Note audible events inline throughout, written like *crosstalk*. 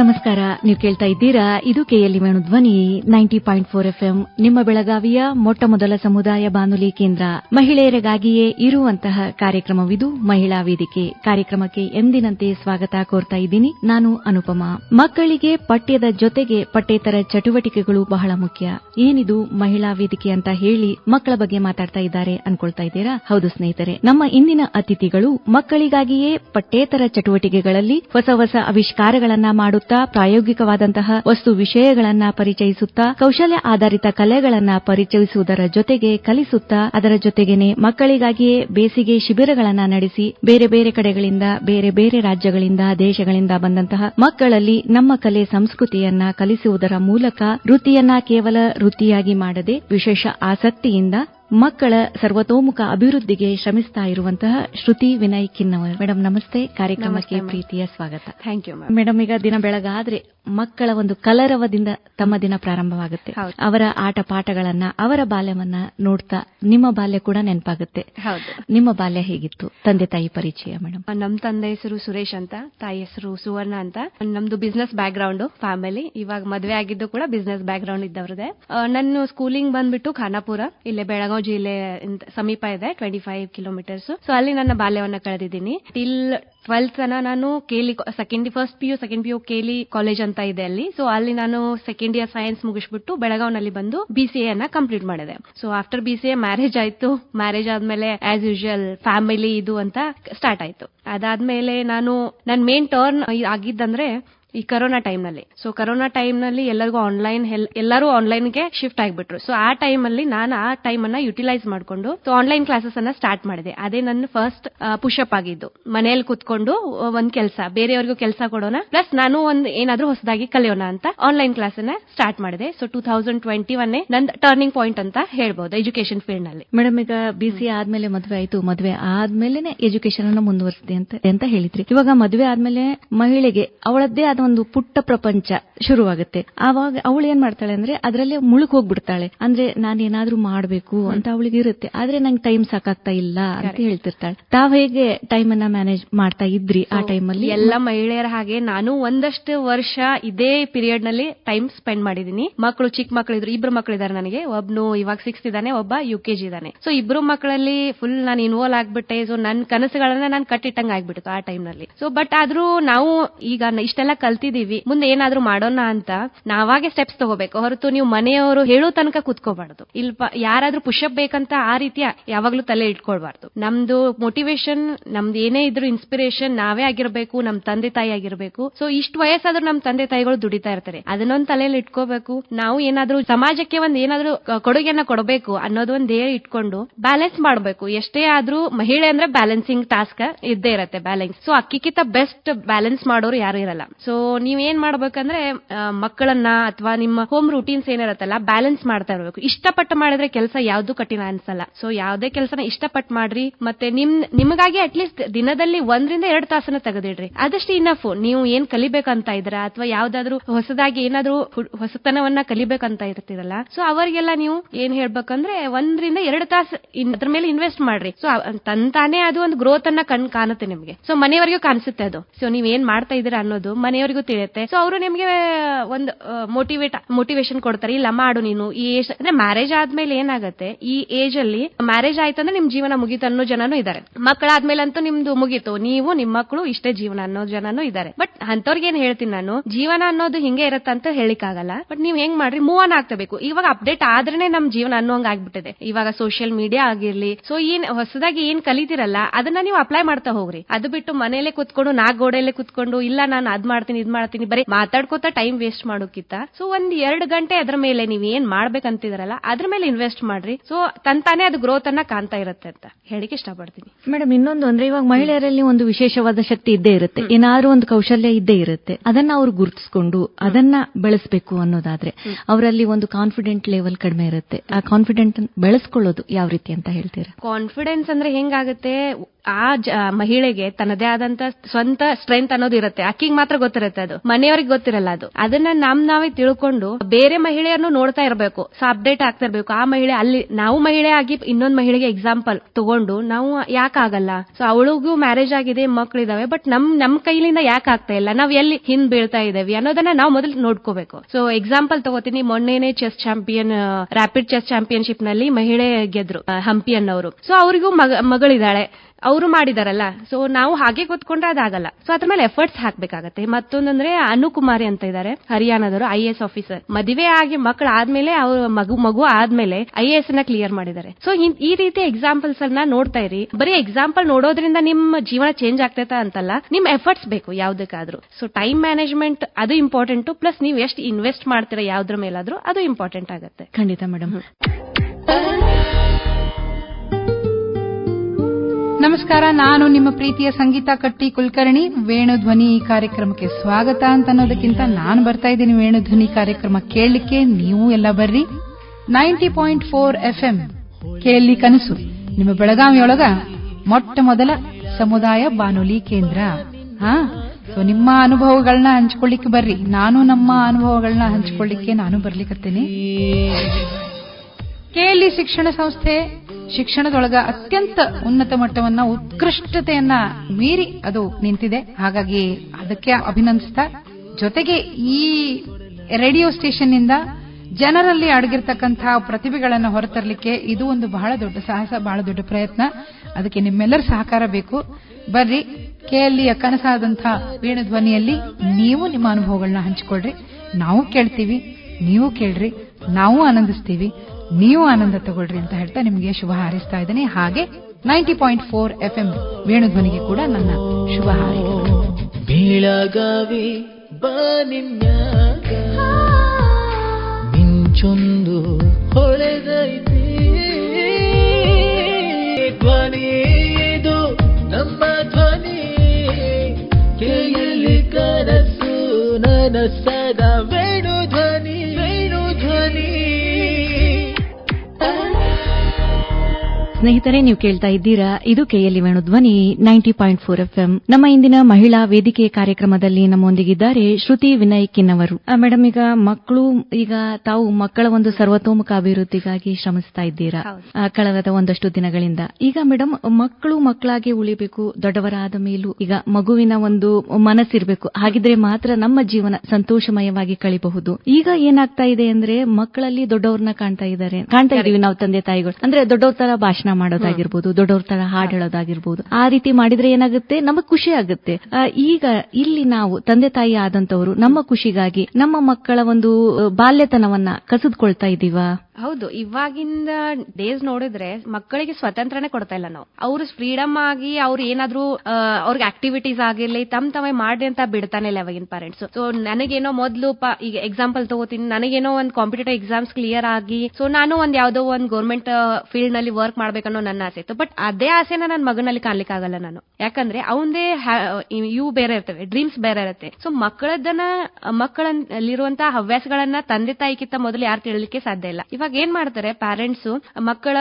ನಮಸ್ಕಾರ, ನೀವು ಕೇಳ್ತಾ ಇದ್ದೀರಾ? ಇದು ಕೆಎಲ್ಇ ಧ್ವನಿ, ನೈಂಟಿ ಪಾಯಿಂಟ್ ಫೋರ್ ಎಫ್ಎಂ. ನಿಮ್ಮ ಬೆಳಗಾವಿಯ ಮೊಟ್ಟ ಮೊದಲ ಸಮುದಾಯ ಬಾನುಲಿ ಕೇಂದ್ರ. ಮಹಿಳೆಯರಿಗಾಗಿಯೇ ಇರುವಂತಹ ಕಾರ್ಯಕ್ರಮವಿದು ಮಹಿಳಾ ವೇದಿಕೆ. ಕಾರ್ಯಕ್ರಮಕ್ಕೆ ಎಂದಿನಂತೆ ಸ್ವಾಗತ ಕೋರ್ತಾ ಇದ್ದೀನಿ ನಾನು ಅನುಪಮ. ಮಕ್ಕಳಿಗೆ ಪಠ್ಯದ ಜೊತೆಗೆ ಪಠ್ಯೇತರ ಚಟುವಟಿಕೆಗಳು ಬಹಳ ಮುಖ್ಯ. ಏನಿದು ಮಹಿಳಾ ವೇದಿಕೆ ಅಂತ ಹೇಳಿ ಮಕ್ಕಳ ಬಗ್ಗೆ ಮಾತಾಡ್ತಾ ಇದ್ದಾರೆ ಅನ್ಕೊಳ್ತಾ ಇದ್ದೀರಾ? ಹೌದು ಸ್ನೇಹಿತರೆ, ನಮ್ಮ ಇಂದಿನ ಅತಿಥಿಗಳು ಮಕ್ಕಳಿಗಾಗಿಯೇ ಪಠ್ಯೇತರ ಚಟುವಟಿಕೆಗಳಲ್ಲಿ ಹೊಸ ಹೊಸ ಆವಿಷ್ಕಾರಗಳನ್ನ ಮಾಡುತ್ತಾ ಪ್ರಾಯೋಗಿಕವಾದಂತಹ ವಸ್ತು ವಿಷಯಗಳನ್ನ ಪರಿಚಯಿಸುತ್ತಾ, ಕೌಶಲ್ಯ ಆಧಾರಿತ ಕಲೆಗಳನ್ನ ಪರಿಚಯಿಸುವುದರ ಜೊತೆಗೆ ಕಲಿಸುತ್ತಾ, ಅದರ ಜೊತೆಗೇನೆ ಮಕ್ಕಳಿಗಾಗಿಯೇ ಬೇಸಿಗೆ ಶಿಬಿರಗಳನ್ನ ನಡೆಸಿ, ಬೇರೆ ಬೇರೆ ಕಡೆಗಳಿಂದ, ಬೇರೆ ಬೇರೆ ರಾಜ್ಯಗಳಿಂದ, ದೇಶಗಳಿಂದ ಬಂದಂತಹ ಮಕ್ಕಳಲ್ಲಿ ನಮ್ಮ ಕಲೆ ಸಂಸ್ಕೃತಿಯನ್ನ ಕಲಿಸುವುದರ ಮೂಲಕ ವೃತ್ತಿಯನ್ನ ಕೇವಲ ವೃತ್ತಿಯಾಗಿ ಮಾಡದೆ ವಿಶೇಷ ಆಸಕ್ತಿಯಿಂದ ಮಕ್ಕಳ ಸರ್ವತೋಮುಖ ಅಭಿವೃದ್ಧಿಗೆ ಶ್ರಮಿಸ್ತಾ ಇರುವಂತಹ ಶ್ರುತಿ ವಿನಯ್ ಕಿನ್ನವರ್. ಮೇಡಮ್ ನಮಸ್ತೆ. ಕಾರ್ಯಕ್ರಮಕ್ಕೆ ಪ್ರೀತಿಯ ಸ್ವಾಗತ. ಥ್ಯಾಂಕ್ ಯು ಮೇಡಮ್ ಈಗ ದಿನ ಬೆಳಗಾದ್ರೆ ಮಕ್ಕಳ ಒಂದು ಕಲರವದಿಂದ ತಮ್ಮ ದಿನ ಪ್ರಾರಂಭವಾಗುತ್ತೆ. ಅವರ ಆಟ ಪಾಠಗಳನ್ನ ಅವರ ಬಾಲ್ಯವನ್ನ ನೋಡ್ತಾ ನಿಮ್ಮ ಬಾಲ್ಯ ಕೂಡ ನೆನಪಾಗುತ್ತೆ. ನಿಮ್ಮ ಬಾಲ್ಯ ಹೇಗಿತ್ತು? ತಂದೆ ತಾಯಿ ಪರಿಚಯ ಮೇಡಮ್ ನಮ್ ತಂದೆ ಹೆಸರು ಸುರೇಶ್ ಅಂತ ತಾಯಿ ಹೆಸರು ಸುವರ್ಣ ಅಂತ. ನಮ್ದು ಬಿಸ್ನೆಸ್ ಬ್ಯಾಕ್ ಗ್ರೌಂಡ್ ಫ್ಯಾಮಿಲಿ ಇವಾಗ ಮದುವೆ ಆಗಿದ್ದು ಕೂಡ ಬಿಸ್ನೆಸ್ ಬ್ಯಾಕ್ ಗ್ರೌಂಡ್ ಇದ್ದವ್ರದೆ ನನ್ನ ಸ್ಕೂಲಿಂಗ್ ಬಂದ್ಬಿಟ್ಟು ಖಾನಾಪುರ. ಇಲ್ಲೇ ಬೆಳಗಾವಿ ಜಿಲ್ಲೆ ಇಂದ ಸಮೀಪ ಇದೆ ಟ್ವೆಂಟಿ ಫೈವ್ ಕಿಲೋಮೀಟರ್ಸ್ ಸೊ ಅಲ್ಲಿ ನನ್ನ ಬಾಲ್ಯವನ್ನ ಕಳೆದಿದ್ದೀನಿ. ಟಿಲ್ ಟ್ವೆಲ್ತ್ ತನ ನಾನು KLE second first P U second P U KLE college ಅಂತ ಇದೆ ಅಲ್ಲಿ. ಸೊ ಅಲ್ಲಿ ನಾನು ಸೆಕೆಂಡ್ ಇಯರ್ ಸೈನ್ಸ್ ಮುಗಿಸ್ಬಿಟ್ಟು ಬೆಳಗಾವ್ನಲ್ಲಿ ಬಂದು ಬಿ ಸಿ ಅನ್ನ ಕಂಪ್ಲೀಟ್ ಮಾಡಿದೆ. So after B C A marriage ಆಯ್ತು. ಮ್ಯಾರೇಜ್ ಆದ್ಮೇಲೆ ಆಸ್ ಯೂಶುವಲ್ ಫ್ಯಾಮಿಲಿ ಇದು ಅಂತ ಸ್ಟಾರ್ಟ್ ಆಯ್ತು. ಅದಾದ್ಮೇಲೆ ನಾನು ನನ್ನ ಮೇನ್ ಟರ್ನ್ ಆಗಿದ್ದಂದ್ರೆ ಈ ಕರೋನಾ ಟೈಮ್ನಲ್ಲಿ ಸೊ ಕರೋನಾ ಟೈಮ್ನಲ್ಲಿ ಎಲ್ಲರಿಗೂ ಆನ್ಲೈನ್ ಎಲ್ಲರೂ ಆನ್ಲೈನ್ಗೆ ಶಿಫ್ಟ್ ಆಗಿಬಿಟ್ರು. ಸೊ ಆ ಟೈಮ್ ಅಲ್ಲಿ ನಾನು ಆ ಟೈಮ್ ಅನ್ನ ಯುಟಿಲೈಸ್ ಮಾಡಿಕೊಂಡು ಸೊ ಆನ್ಲೈನ್ ಕ್ಲಾಸಸ್ ಅನ್ನ ಸ್ಟಾರ್ಟ್ ಮಾಡಿದೆ. ಅದೇ ನನ್ನ ಫಸ್ಟ್ ಪುಷಪ್ ಆಗಿದ್ದು. ಮನೆಯಲ್ಲಿ ಕುತ್ಕೊಂಡು ಒಂದ್ ಕೆಲಸ, ಬೇರೆಯವ್ರಿಗೂ ಕೆಲಸ ಕೊಡೋಣ ಪ್ಲಸ್ ನಾನು ಒಂದ್ ಏನಾದ್ರೂ ಹೊಸದಾಗಿ ಕಲಿಯೋಣ ಅಂತ ಆನ್ಲೈನ್ ಕ್ಲಾಸ್ ಅನ್ನ ಸ್ಟಾರ್ಟ್ ಮಾಡಿದೆ. So two thousand twenty one ನಂದ್ ಟರ್ನಿಂಗ್ ಪಾಯಿಂಟ್ ಅಂತ ಹೇಳ್ಬಹುದು ಎಜುಕೇಶನ್ ಫೀಲ್ಡ್ನಲ್ಲಿ ಮೇಡಮ್ ಈಗ ಬಿಸಿ ಆದ್ಮೇಲೆ ಮದುವೆ ಆಯ್ತು. ಮದುವೆ ಆದ್ಮೇಲೆ ಎಜುಕೇಶನ್ ಅನ್ನ ಮುಂದುವರಿಸಿದೆ ಅಂತ ಹೇಳಿದ್ರಿ. ಇವಾಗ ಮದುವೆ ಆದ್ಮೇಲೆ ಮಹಿಳೆಗೆ ಅವಳದ್ದೇ ಆದ ಒಂದು ಪುಟ್ಟ ಪ್ರಪಂಚ ಶುರುವಾಗುತ್ತೆ. ಆವಾಗ ಅವಳು ಏನ್ ಮಾಡ್ತಾಳೆ ಅಂದ್ರೆ ಅದರಲ್ಲೇ ಮುಳುಗ್ ಹೋಗ್ಬಿಡ್ತಾಳೆ. ಅಂದ್ರೆ ನಾನು ಏನಾದ್ರೂ ಮಾಡ್ಬೇಕು ಅಂತ ಅವಳಿಗೆ ಇರುತ್ತೆ. ಆದ್ರೆ ನಂಗೆ ಟೈಮ್ ಸಾಕಾಗ್ತಾ ಇಲ್ಲ ಅಂತ ಹೇಳ್ತಿರ್ತಾಳೆ. ತಾವ್ ಹೇಗೆ ಟೈಮ್ ಅನ್ನ ಮ್ಯಾನೇಜ್ ಮಾಡ್ತಾ ಇದ್ರಿ ಆ ಟೈಮ್ ಅಲ್ಲಿ? ಎಲ್ಲ ಮಹಿಳೆಯರ ಹಾಗೆ ನಾನು ಒಂದಷ್ಟು ವರ್ಷ ಇದೇ ಪೀರಿಯಡ್ನಲ್ಲಿ ಟೈಮ್ ಸ್ಪೆಂಡ್ ಮಾಡಿದೀನಿ. ಮಕ್ಕಳು ಚಿಕ್ಕ ಮಕ್ಕಳು ಇದ್ರು ಇಬ್ರು ಮಕ್ಕಳು ಇದಾರೆ ನನಗೆ. ಒಬ್ನು ಇವಾಗ ಸಿಕ್ಸ್ ಇದಾನೆ ಒಬ್ಬ ಯು ಕೆ ಜಿ ಇದ್ದಾನೆ. ಸೊ ಇಬ್ರು ಮಕ್ಕಳಲ್ಲಿ ಫುಲ್ ನಾನು ಇನ್ವಾಲ್ವ್ ಆಗ್ಬಿಟ್ಟೆ. ಸೊ ನನ್ನ ಕನಸುಗಳನ್ನ ನಾನು ಕಟ್ಟಿಟ್ಟಂಗ್ ಆಗ್ಬಿಟ್ಟಿತ್ತು ಆ ಟೈಮ್ನಲ್ಲಿ. ಸೊ ಬಟ್ ಆದ್ರೂ ನಾವು ಈಗ ಇಷ್ಟೆಲ್ಲ ಕಲ್ತಿದೀವಿ. ಮುಂದೆ ಏನಾದ್ರೂ ಮಾಡೋಣ ಅಂತ ನಾವಾಗೆ ಸ್ಟೆಪ್ಸ್ ತಗೋಬೇಕು. ಹೊರತು ನೀವು ಮನೆಯವರು ಹೇಳೋ ತನಕ ಕುತ್ಕೋಬಾರ್ದು. ಇಲ್ಪ ಯಾರಾದ್ರೂ ಪುಷಪ್ ಬೇಕಂತ ಆ ರೀತಿಯ ಯಾವಾಗ್ಲೂ ತಲೆ ಇಟ್ಕೊಳ್ಬಾರ್ದು. ನಮ್ದು ಮೋಟಿವೇಶನ್ ನಮ್ದು ಏನೇ ಇದ್ರು ಇನ್ಸ್ಪಿರೇಷನ್ ನಾವೇ ಆಗಿರ್ಬೇಕು, ನಮ್ ತಂದೆ ತಾಯಿ ಆಗಿರ್ಬೇಕು. ಸೊ ಇಷ್ಟು ವಯಸ್ಸಾದ್ರೂ ನಮ್ ತಂದೆ ತಾಯಿಗಳು ದುಡಿತಾ ಇರ್ತಾರೆ. ಅದನ್ನೊಂದ್ ತಲೆಯಲ್ಲಿ ಇಟ್ಕೋಬೇಕು. ನಾವು ಏನಾದ್ರೂ ಸಮಾಜಕ್ಕೆ ಒಂದ್ ಏನಾದ್ರೂ ಕೊಡುಗೆಯನ್ನ ಕೊಡಬೇಕು ಅನ್ನೋದು ಒಂದ್ ಧ್ಯೇಯ ಇಟ್ಕೊಂಡು ಬ್ಯಾಲೆನ್ಸ್ ಮಾಡಬೇಕು. ಎಷ್ಟೇ ಆದ್ರೂ ಮಹಿಳೆ ಅಂದ್ರೆ ಬ್ಯಾಲೆನ್ಸಿಂಗ್ ಟಾಸ್ಕ್ ಇದ್ದೇ ಇರತ್ತೆ ಬ್ಯಾಲೆನ್ಸ್ ಸೊ ಅಕ್ಕಿಕ್ಕಿಂತ ಬೆಸ್ಟ್ ಬ್ಯಾಲೆನ್ಸ್ ಮಾಡೋರು ಯಾರು ಇರಲ್ಲ. ಸೊ ನೀವ್ ಏನ್ ಮಾಡ್ಬೇಕಂದ್ರೆ ಮಕ್ಕಳನ್ನ ಅಥವಾ ನಿಮ್ಮ ಹೋಮ್ ರೂಟೀನ್ಸ್ ಏನಿರತ್ತಲ್ಲ ಬ್ಯಾಲೆನ್ಸ್ ಮಾಡ್ತಾ ಇರಬೇಕು. ಇಷ್ಟಪಟ್ಟು ಮಾಡಿದ್ರೆ ಕೆಲಸ ಯಾವ್ದು ಕಠಿಣ ಅನ್ಸಲ್ಲ. ಸೊ ಯಾವ್ದೇ ಕೆಲಸನ ಇಷ್ಟಪಟ್ಟು ಮಾಡ್ರಿ, ಮತ್ತೆ ನಿಮ್, ನಿಮಗಾಗಿ ಅಟ್ಲೀಸ್ಟ್ ದಿನದಲ್ಲಿ ಒಂದರಿಂದ ಎರಡು ತಾಸನ ತೆಗೆದಿಡ್ರಿ. ಆದಷ್ಟು ಇನಫ್ ನೀವು ಏನ್ ಕಲಿಬೇಕಂತ ಇದ್ರ ಅಥವಾ ಯಾವ್ದಾದ್ರು ಹೊಸದಾಗಿ ಏನಾದ್ರು ಹೊಸತನವನ್ನ ಕಲಿಬೇಕಂತ ಇರ್ತೀರಲ್ಲ ಸೊ ಅವರಿಗೆಲ್ಲ ನೀವು ಏನ್ ಹೇಳ್ಬೇಕಂದ್ರೆ, ಒಂದರಿಂದ ಎರಡು ತಾಸು ಅದ್ರ ಮೇಲೆ ಇನ್ವೆಸ್ಟ್ ಮಾಡ್ರಿ. ಸೊ ತಂತಾನೆ ಅದು ಒಂದು ಗ್ರೋತ್ ಅನ್ನ ಕಣ್, ಕಾಣುತ್ತೆ ನಿಮ್ಗೆ. ಸೊ ಮನೆಯವರಿಗೂ ಕಾಣಿಸುತ್ತೆ ಅದು. ಸೊ ನೀವ್ ಏನ್ ಮಾಡ್ತಾ ಇದೀರಾ ಅನ್ನೋದು ಮನೆಯವರಿಗೂ ತಿಳಿಯುತ್ತೆ. ಸೊ ಅವರು ನಿಮಗೆ ಒಂದು ಮೋಟಿವೇಟ್ ಮೋಟಿವೇಶನ್ ಕೊಡ್ತಾರೆ. ಇಲ್ಲ, ಮಾಡು ನೀನು. ಈ ಏಜ್ ಅಂದ್ರೆ ಮ್ಯಾರೇಜ್ ಆದ್ಮೇಲೆ ಏನಾಗುತ್ತೆ? ಈ ಏಜ್ ಅಲ್ಲಿ ಮ್ಯಾರೇಜ್ ಆಯ್ತು ಅಂದ್ರೆ ನಿಮ್ ಜೀವನ ಮುಗೀತು ಅನ್ನೋ ಜನನು ಇದಾರೆ. ಮಕ್ಕಳಾದ್ಮೇಲೆ ಅಂತೂ ನಿಮ್ದು ಮುಗೀತು. ನೀವು ನಿಮ್ ಮಕ್ಕಳು ಇಷ್ಟೇ ಜೀವನ ಅನ್ನೋ ಜನನು ಇದಾರೆ. ಬಟ್ ಅಂತವ್ರಿಗೆ ಏನ್ ಹೇಳ್ತೀನಿ ನಾನು, ಜೀವನ ಅನ್ನೋದು ಹಿಂಗೆ ಇರತ್ತೆ ಅಂತ ಹೇಳಿಕ್ಕಾಗಲ್ಲ ಬಟ್ ನೀವ್ ಹೆಂಗ್ ಮಾಡ್ರಿ? ಮೂವ್ ಆನ್ ಆಗ್ತಬೇಕು. ಇವಾಗ ಅಪ್ಡೇಟ್ ಆದ್ರೇನೆ ನಮ್ ಜೀವನ ಅನ್ನೋಂಗ್ ಆಗ್ಬಿಟ್ಟಿದೆ. ಇವಾಗ ಸೋಷಿಯಲ್ ಮೀಡಿಯಾ ಆಗಿರ್ಲಿ. ಸೊ ಏನ್, ಹೊಸದಾಗಿ ಏನ್ ಕಲಿತಿರಲ್ಲ, ಅದನ್ನ ನೀವು ಅಪ್ಲೈ ಮಾಡ್ತಾ ಹೋಗ್ರಿ. ಅದು ಬಿಟ್ಟು ಮನೇಲೆ ಕುತ್ಕೊಂಡು ನಾಲ್ಕು ಗೋಡೆಲೆ ಕುತ್ಕೊಂಡು, ಇಲ್ಲ, ನಾನು ಅದ್ ಮಾಡ್ತೀನಿ ಇದ್ ಮಾಡ್ತೀನಿ. ಬರೀ ಮಾತಾಡ್ಕೋತ ಟೈಮ್ ವೇಸ್ಟ್ ಮಾಡೋಕಿತ್ತ ಸೊ ಒಂದ್ ಎರಡು ಗಂಟೆ ಅದ್ರ ಮೇಲೆ ನೀವ್ ಏನ್ ಮಾಡ್ಬೇಕಂತಿದಾರಲ್ಲ ಅದ್ರ ಮೇಲೆ ಇನ್ವೆಸ್ಟ್ ಮಾಡ್ರಿ. ಸೊ ತಂತಾನೆ ಅದು ಗ್ರೋತ್ ಅನ್ನ ಕಾಣ್ತಾ ಇರುತ್ತೆ ಅಂತ ಹೇಳಿಕೆ ಇಷ್ಟಪಡ್ತೀನಿ. ಮೇಡಮ್ ಇನ್ನೊಂದು ಅಂದ್ರೆ ಇವಾಗ ಮಹಿಳೆಯರಲ್ಲಿ ಒಂದು ವಿಶೇಷವಾದ ಶಕ್ತಿ ಇದ್ದೇ ಇರುತ್ತೆ. ಏನಾದ್ರೂ ಒಂದು ಕೌಶಲ್ಯ ಇದ್ದೇ ಇರುತ್ತೆ. ಅದನ್ನ ಅವ್ರು ಗುರುತಿಸ್ಕೊಂಡು ಅದನ್ನ ಬೆಳೆಸಬೇಕು ಅನ್ನೋದಾದ್ರೆ ಅವರಲ್ಲಿ ಒಂದು ಕಾನ್ಫಿಡೆಂಟ್ ಲೆವೆಲ್ ಕಡಿಮೆ ಇರುತ್ತೆ. ಆ ಕಾನ್ಫಿಡೆಂಟ್ ಬೆಳೆಸ್ಕೊಳ್ಳೋದು ಯಾವ ರೀತಿ ಅಂತ ಹೇಳ್ತೀರಾ? ಕಾನ್ಫಿಡೆನ್ಸ್ ಅಂದ್ರೆ ಹೆಂಗಾಗುತ್ತೆ? ಆ ಮಹಿಳೆಗೆ ತನ್ನದೇ ಆದಂತ ಸ್ವಂತ ಸ್ಟ್ರೆಂತ್ ಅನ್ನೋದು ಇರುತ್ತೆ. ಅಕ್ಕಿಗೆ ಮಾತ್ರ ಗೊತ್ತಿರುತ್ತೆ ಅದು. ಮನೆಯವರಿಗೆ ಗೊತ್ತಿರಲ್ಲ ಅದು. ಅದನ್ನ ನಮ್ ನಾವೇ ತಿಳ್ಕೊಂಡು ಬೇರೆ ಮಹಿಳೆಯನ್ನು ನೋಡ್ತಾ ಇರಬೇಕು. ಸೊ ಅಪ್ಡೇಟ್ ಆಗ್ತಾ ಇರಬೇಕು. ಆ ಮಹಿಳೆ ಅಲ್ಲಿ, ನಾವು ಮಹಿಳೆ ಆಗಿ ಇನ್ನೊಂದ್ ಮಹಿಳೆಗೆ ಎಕ್ಸಾಂಪಲ್ ತಗೊಂಡು ನಾವು ಯಾಕಾಗಲ್ಲ ಸೊ, ಅವಳಿಗೂ ಮ್ಯಾರೇಜ್ ಆಗಿದೆ ಮಕ್ಕಳಿದಾವೆ ಬಟ್ ನಮ್ ನಮ್ ಕೈಲಿಂದ ಯಾಕೆ ಆಗ್ತಾ ಇಲ್ಲ? ನಾವ್ ಎಲ್ಲಿ ಹಿಂದ್ ಬೀಳ್ತಾ ಇದೇವಿ ಅನ್ನೋದನ್ನ ನಾವು ಮೊದಲು ನೋಡ್ಕೋಬೇಕು. ಸೊ ಎಕ್ಸಾಂಪಲ್ ತಗೋತೀನಿ. ಮೊನ್ನೆನೆ ಚೆಸ್ ಚಾಂಪಿಯನ್ ರ್ಯಾಪಿಡ್ ಚೆಸ್ ಚಾಂಪಿಯನ್ಶಿಪ್ನಲ್ಲಿ ಮಹಿಳೆ ಗೆದ್ರು ಹಂಪಿಯನ್ ಹಂಪಿ ಅನ್ನೋರು. ಸೊ, ಅವರಿಗೂ ಮಗ, ಮಗಳಿದ್ದಾಳೆ. ಅವರು ಮಾಡಿದಾರಲ್ಲ. ಸೊ ನಾವು ಹಾಗೆ ಕೂತ್ಕೊಂಡ್ರೆ ಅದಾಗಲ್ಲ. ಸೊ ಅದ್ರ ಮೇಲೆ ಎಫರ್ಟ್ಸ್ ಹಾಕ್ಬೇಕಾಗತ್ತೆ. ಮತ್ತೊಂದಂದ್ರೆ ಅನುಕುಮಾರಿ ಅಂತ ಇದ್ದಾರೆ ಹರಿಯಾಣದವರು ಐ ಎಸ್ ಆಫೀಸರ್ ಮದುವೆ ಆಗಿ ಮಕ್ಕಳು ಆದ್ಮೇಲೆ ಅವ್ರ ಮಗು ಮಗು ಆದ್ಮೇಲೆ ಐ ಎಸ್ನ ಕ್ಲಿಯರ್ ಮಾಡಿದ್ದಾರೆ. ಸೊ ಈ ರೀತಿ ಎಕ್ಸಾಂಪಲ್ಸ್ ಅನ್ನ ನೋಡ್ತಾ ಇರಿ. ಬರೀ ಎಕ್ಸಾಂಪಲ್ ನೋಡೋದ್ರಿಂದ ನಿಮ್ಮ ಜೀವನ ಚೇಂಜ್ ಆಗ್ತೈತ ಅಂತಲ್ಲ ನಿಮ್ ಎಫರ್ಟ್ಸ್ ಬೇಕು ಯಾವ್ದಕ್ಕಾದ್ರೂ. ಸೊ ಟೈಮ್ ಮ್ಯಾನೇಜ್ಮೆಂಟ್ ಅದು ಇಂಪಾರ್ಟೆಂಟ್ ಪ್ಲಸ್ ನೀವು ಎಷ್ಟು ಇನ್ವೆಸ್ಟ್ ಮಾಡ್ತೀರಾ ಯಾವ್ದ್ರ ಮೇಲಾದ್ರೂ ಅದು ಇಂಪಾರ್ಟೆಂಟ್ ಆಗುತ್ತೆ. ಖಂಡಿತ ಮೇಡಮ್ ನಮಸ್ಕಾರ, ನಾನು ನಿಮ್ಮ ಪ್ರೀತಿಯ ಸಂಗೀತ ಕಟ್ಟಿ ಕುಲಕರ್ಣಿ, ವೇಣುಧ್ವನಿ ಕಾರ್ಯಕ್ರಮಕ್ಕೆ ಸ್ವಾಗತ ಅಂತ ಅನ್ನೋದಕ್ಕಿಂತ ನಾನು ಬರ್ತಾ ಇದ್ದೀನಿ ವೇಣುಧ್ವನಿ ಕಾರ್ಯಕ್ರಮ ಕೇಳಲಿಕ್ಕೆ, ನೀವು ಎಲ್ಲ ಬರ್ರಿ. Ninety point four F M ಕೇಳಿ ಕನಸು. ನಿಮ್ಮ ಬೆಳಗಾವಿಯೊಳಗ ಮೊಟ್ಟ ಮೊದಲ ಸಮುದಾಯ ಬಾನುಲಿ ಕೇಂದ್ರ. ಹಾ ಸೊ ನಿಮ್ಮ ಅನುಭವಗಳನ್ನ ಹಂಚ್ಕೊಳ್ಳಿಕ್ಕೆ ಬರ್ರಿ. ನಾನು ನಮ್ಮ ಅನುಭವಗಳನ್ನ ಹಂಚ್ಕೊಳ್ಳಿಕ್ಕೆ ನಾನು ಬರ್ಲಿಕ್ಕತ್ತೇನೆ ಕೆಎಲ್ಇ ಶಿಕ್ಷಣ ಸಂಸ್ಥೆ ಶಿಕ್ಷಣದೊಳಗ ಅತ್ಯಂತ ಉನ್ನತ ಮಟ್ಟವನ್ನ, ಉತ್ಕೃಷ್ಟತೆಯನ್ನ ಮೀರಿ ಅದು ನಿಂತಿದೆ. ಹಾಗಾಗಿ ಅದಕ್ಕೆ ಅಭಿನಂದಿಸ್ತಾ, ಜೊತೆಗೆ ಈ ರೇಡಿಯೋ ಸ್ಟೇಷನ್ನಿಂದ ಜನರಲ್ಲಿ ಅಡಗಿರ್ತಕ್ಕಂತಹ ಪ್ರತಿಭೆಗಳನ್ನು ಹೊರತರಲಿಕ್ಕೆ ಇದು ಒಂದು ಬಹಳ ದೊಡ್ಡ ಸಾಹಸ, ಬಹಳ ದೊಡ್ಡ ಪ್ರಯತ್ನ. ಅದಕ್ಕೆ ನಿಮ್ಮೆಲ್ಲರ ಸಹಕಾರ ಬೇಕು. ಬರ್ರಿ ಕೆಎಲ್ಇಯ ಕನಸಾದಂತಹ ವೇಣುಧ್ವನಿಯಲ್ಲಿ ನೀವು ನಿಮ್ಮ ಅನುಭವಗಳನ್ನ ಹಂಚಿಕೊಳ್ರಿ. ನಾವು ಕೇಳ್ತೀವಿ, ನೀವು ಕೇಳ್ರಿ, ನಾವು ಆನಂದಿಸ್ತೀವಿ. ನೀವು ಆನಂದ ತಗೊಳ್ರಿ ಅಂತ ಹೇಳ್ತಾ ನಿಮಗೆ ಶುಭ ಹಾರಿಸ್ತಾ ಇದ್ದೇನೆ. ಹಾಗೆ ninety point four F M ವೇಣುಧ್ವನಿಗೆ ಕೂಡ ನನ್ನ ಶುಭ ಬೆಳಗಾವಿ ಮಿಂಚೊಂದು ಹೊಳೆದೈತಿ. ಧ್ವನಿ ನಮ್ಮ ಧ್ವನಿ. ಕೇಳಿ ಕನಸು ನನಸದ ಸ್ನೇಹಿತರೆ ನೀವು ಕೇಳ್ತಾ ಇದ್ದೀರಾ ಇದು KLE Venu Dhwani ninety point four F M ನಮ್ಮ ಇಂದಿನ ಮಹಿಳಾ ವೇದಿಕೆ ಕಾರ್ಯಕ್ರಮದಲ್ಲಿ ನಮ್ಮೊಂದಿಗಿದ್ದಾರೆ ಶ್ರುತಿ ವಿನಯ್ ಕಿನ್ನವರು ಮೇಡಮ್ ಈಗ ಮಕ್ಕಳು ಈಗ ತಾವು ಮಕ್ಕಳ ಒಂದು ಸರ್ವತೋಮುಖ ಅಭಿವೃದ್ಧಿಗಾಗಿ ಶ್ರಮಿಸ್ತಾ ಇದ್ದೀರಾ? ಆ, ಕಳೆದ ಒಂದಷ್ಟು ದಿನಗಳಿಂದ. ಈಗ ಮೇಡಮ್ ಮಕ್ಕಳು ಮಕ್ಕಳಾಗಿ ಉಳಿಬೇಕು ದೊಡ್ಡವರಾದ ಮೇಲೂ ಈಗ ಮಗುವಿನ ಒಂದು ಮನಸ್ಸಿರಬೇಕು. ಹಾಗಿದ್ರೆ ಮಾತ್ರ ನಮ್ಮ ಜೀವನ ಸಂತೋಷಮಯವಾಗಿ ಕಳಿಬಹುದು. ಈಗ ಏನಾಗ್ತಾ ಇದೆ ಅಂದ್ರೆ ಮಕ್ಕಳಲ್ಲಿ ದೊಡ್ಡವ್ರನ್ನ ಕಾಣ್ತಾ ಇದ್ದಾರೆ. ಕಾಣ್ತಾ ಇದೀವಿ ನಾವು ತಂದೆ ತಾಯಿಗಳು. ಅಂದ್ರೆ ದೊಡ್ಡವ್ರ ತರ ಭಾಷಣ ಮಾಡೋದಾಗಿರ್ಬೋದು ದೊಡ್ಡವ್ರ ತರ ಹಾಡ್ ಹೇಳೋದಾಗಿರ್ಬೋದು ಆ ರೀತಿ ಮಾಡಿದ್ರೆ ಏನಾಗುತ್ತೆ? ನಮಗ್ ಖುಷಿ ಆಗುತ್ತೆ. ಈಗ ಇಲ್ಲಿ ನಾವು ತಂದೆ ತಾಯಿ ಆದಂತವರು ನಮ್ಮ ಖುಷಿಗಾಗಿ ನಮ್ಮ ಮಕ್ಕಳ ಒಂದು ಬಾಲ್ಯತನವನ್ನ ಕಸಿದ್ಕೊಳ್ತಾ ಇದೀವಾ? ಹೌದು, ಇವಾಗಿಂದ ಡೇಸ್ ನೋಡಿದ್ರೆ ಮಕ್ಕಳಿಗೆ ಸ್ವತಂತ್ರನೇ ಕೊಡ್ತಾ ಇಲ್ಲ ನಾವು. ಅವ್ರು ಫ್ರೀಡಮ್ ಆಗಿ ಅವ್ರ ಏನಾದ್ರೂ ಅವ್ರಿಗೆ ಆಕ್ಟಿವಿಟೀಸ್ ಆಗಿರ್ಲಿ, ತಮ್ ತಮ್ಮ ಮಾಡಿ ಅಂತ ಬಿಡ್ತಾನೆ ಇಲ್ಲ ಇವಾಗಿನ ಪೇರೆಂಟ್ಸ್ ಸೊ ನನಗೇನೋ ಮೊದಲು ಈಗ ಎಕ್ಸಾಂಪಲ್ ತಗೋತೀನಿ. ನನಗೇನೋ ಒಂದು ಕಾಂಪಿಟೇಟಿವ್ ಎಕ್ಸಾಮ್ಸ್ ಕ್ಲಿಯರ್ ಆಗಿ ಸೊ ನಾನು ಒಂದ್ ಯಾವ್ದೋ ಒಂದು ಗೌರ್ಮೆಂಟ್ ಫೀಲ್ಡ್ನಲ್ಲಿ ವರ್ಕ್ ಮಾಡ್ಬೇಕನ್ನೋ ನನ್ನ ಆಸೆ ಇತ್ತು. ಬಟ್ ಅದೇ ಆಸೆನ ನನ್ನ ಮಗನಲ್ಲಿ ಕಾಣ್ಲಿಕ್ಕೆ ಆಗಲ್ಲ ನಾನು. ಯಾಕಂದ್ರೆ ಅವಂದೇ ಇವು ಬೇರೆ ಇರ್ತವೆ ಡ್ರೀಮ್ಸ್ ಬೇರೆ ಇರುತ್ತೆ. ಸೊ ಮಕ್ಕಳದನ್ನ ಮಕ್ಕಳಲ್ಲಿರುವಂತಹ ಹವ್ಯಾಸಗಳನ್ನ ತಂದೆ ತಾಯಿಗಿಂತ ಮೊದಲು ಯಾರು ತಿಳಿಲಿಕ್ಕೆ ಸಾಧ್ಯ ಇಲ್ಲ. ಇವಾಗ ಏನ್ ಮಾಡ್ತಾರೆ ಪ್ಯಾರೆಂಟ್ಸ್ ಮಕ್ಕಳ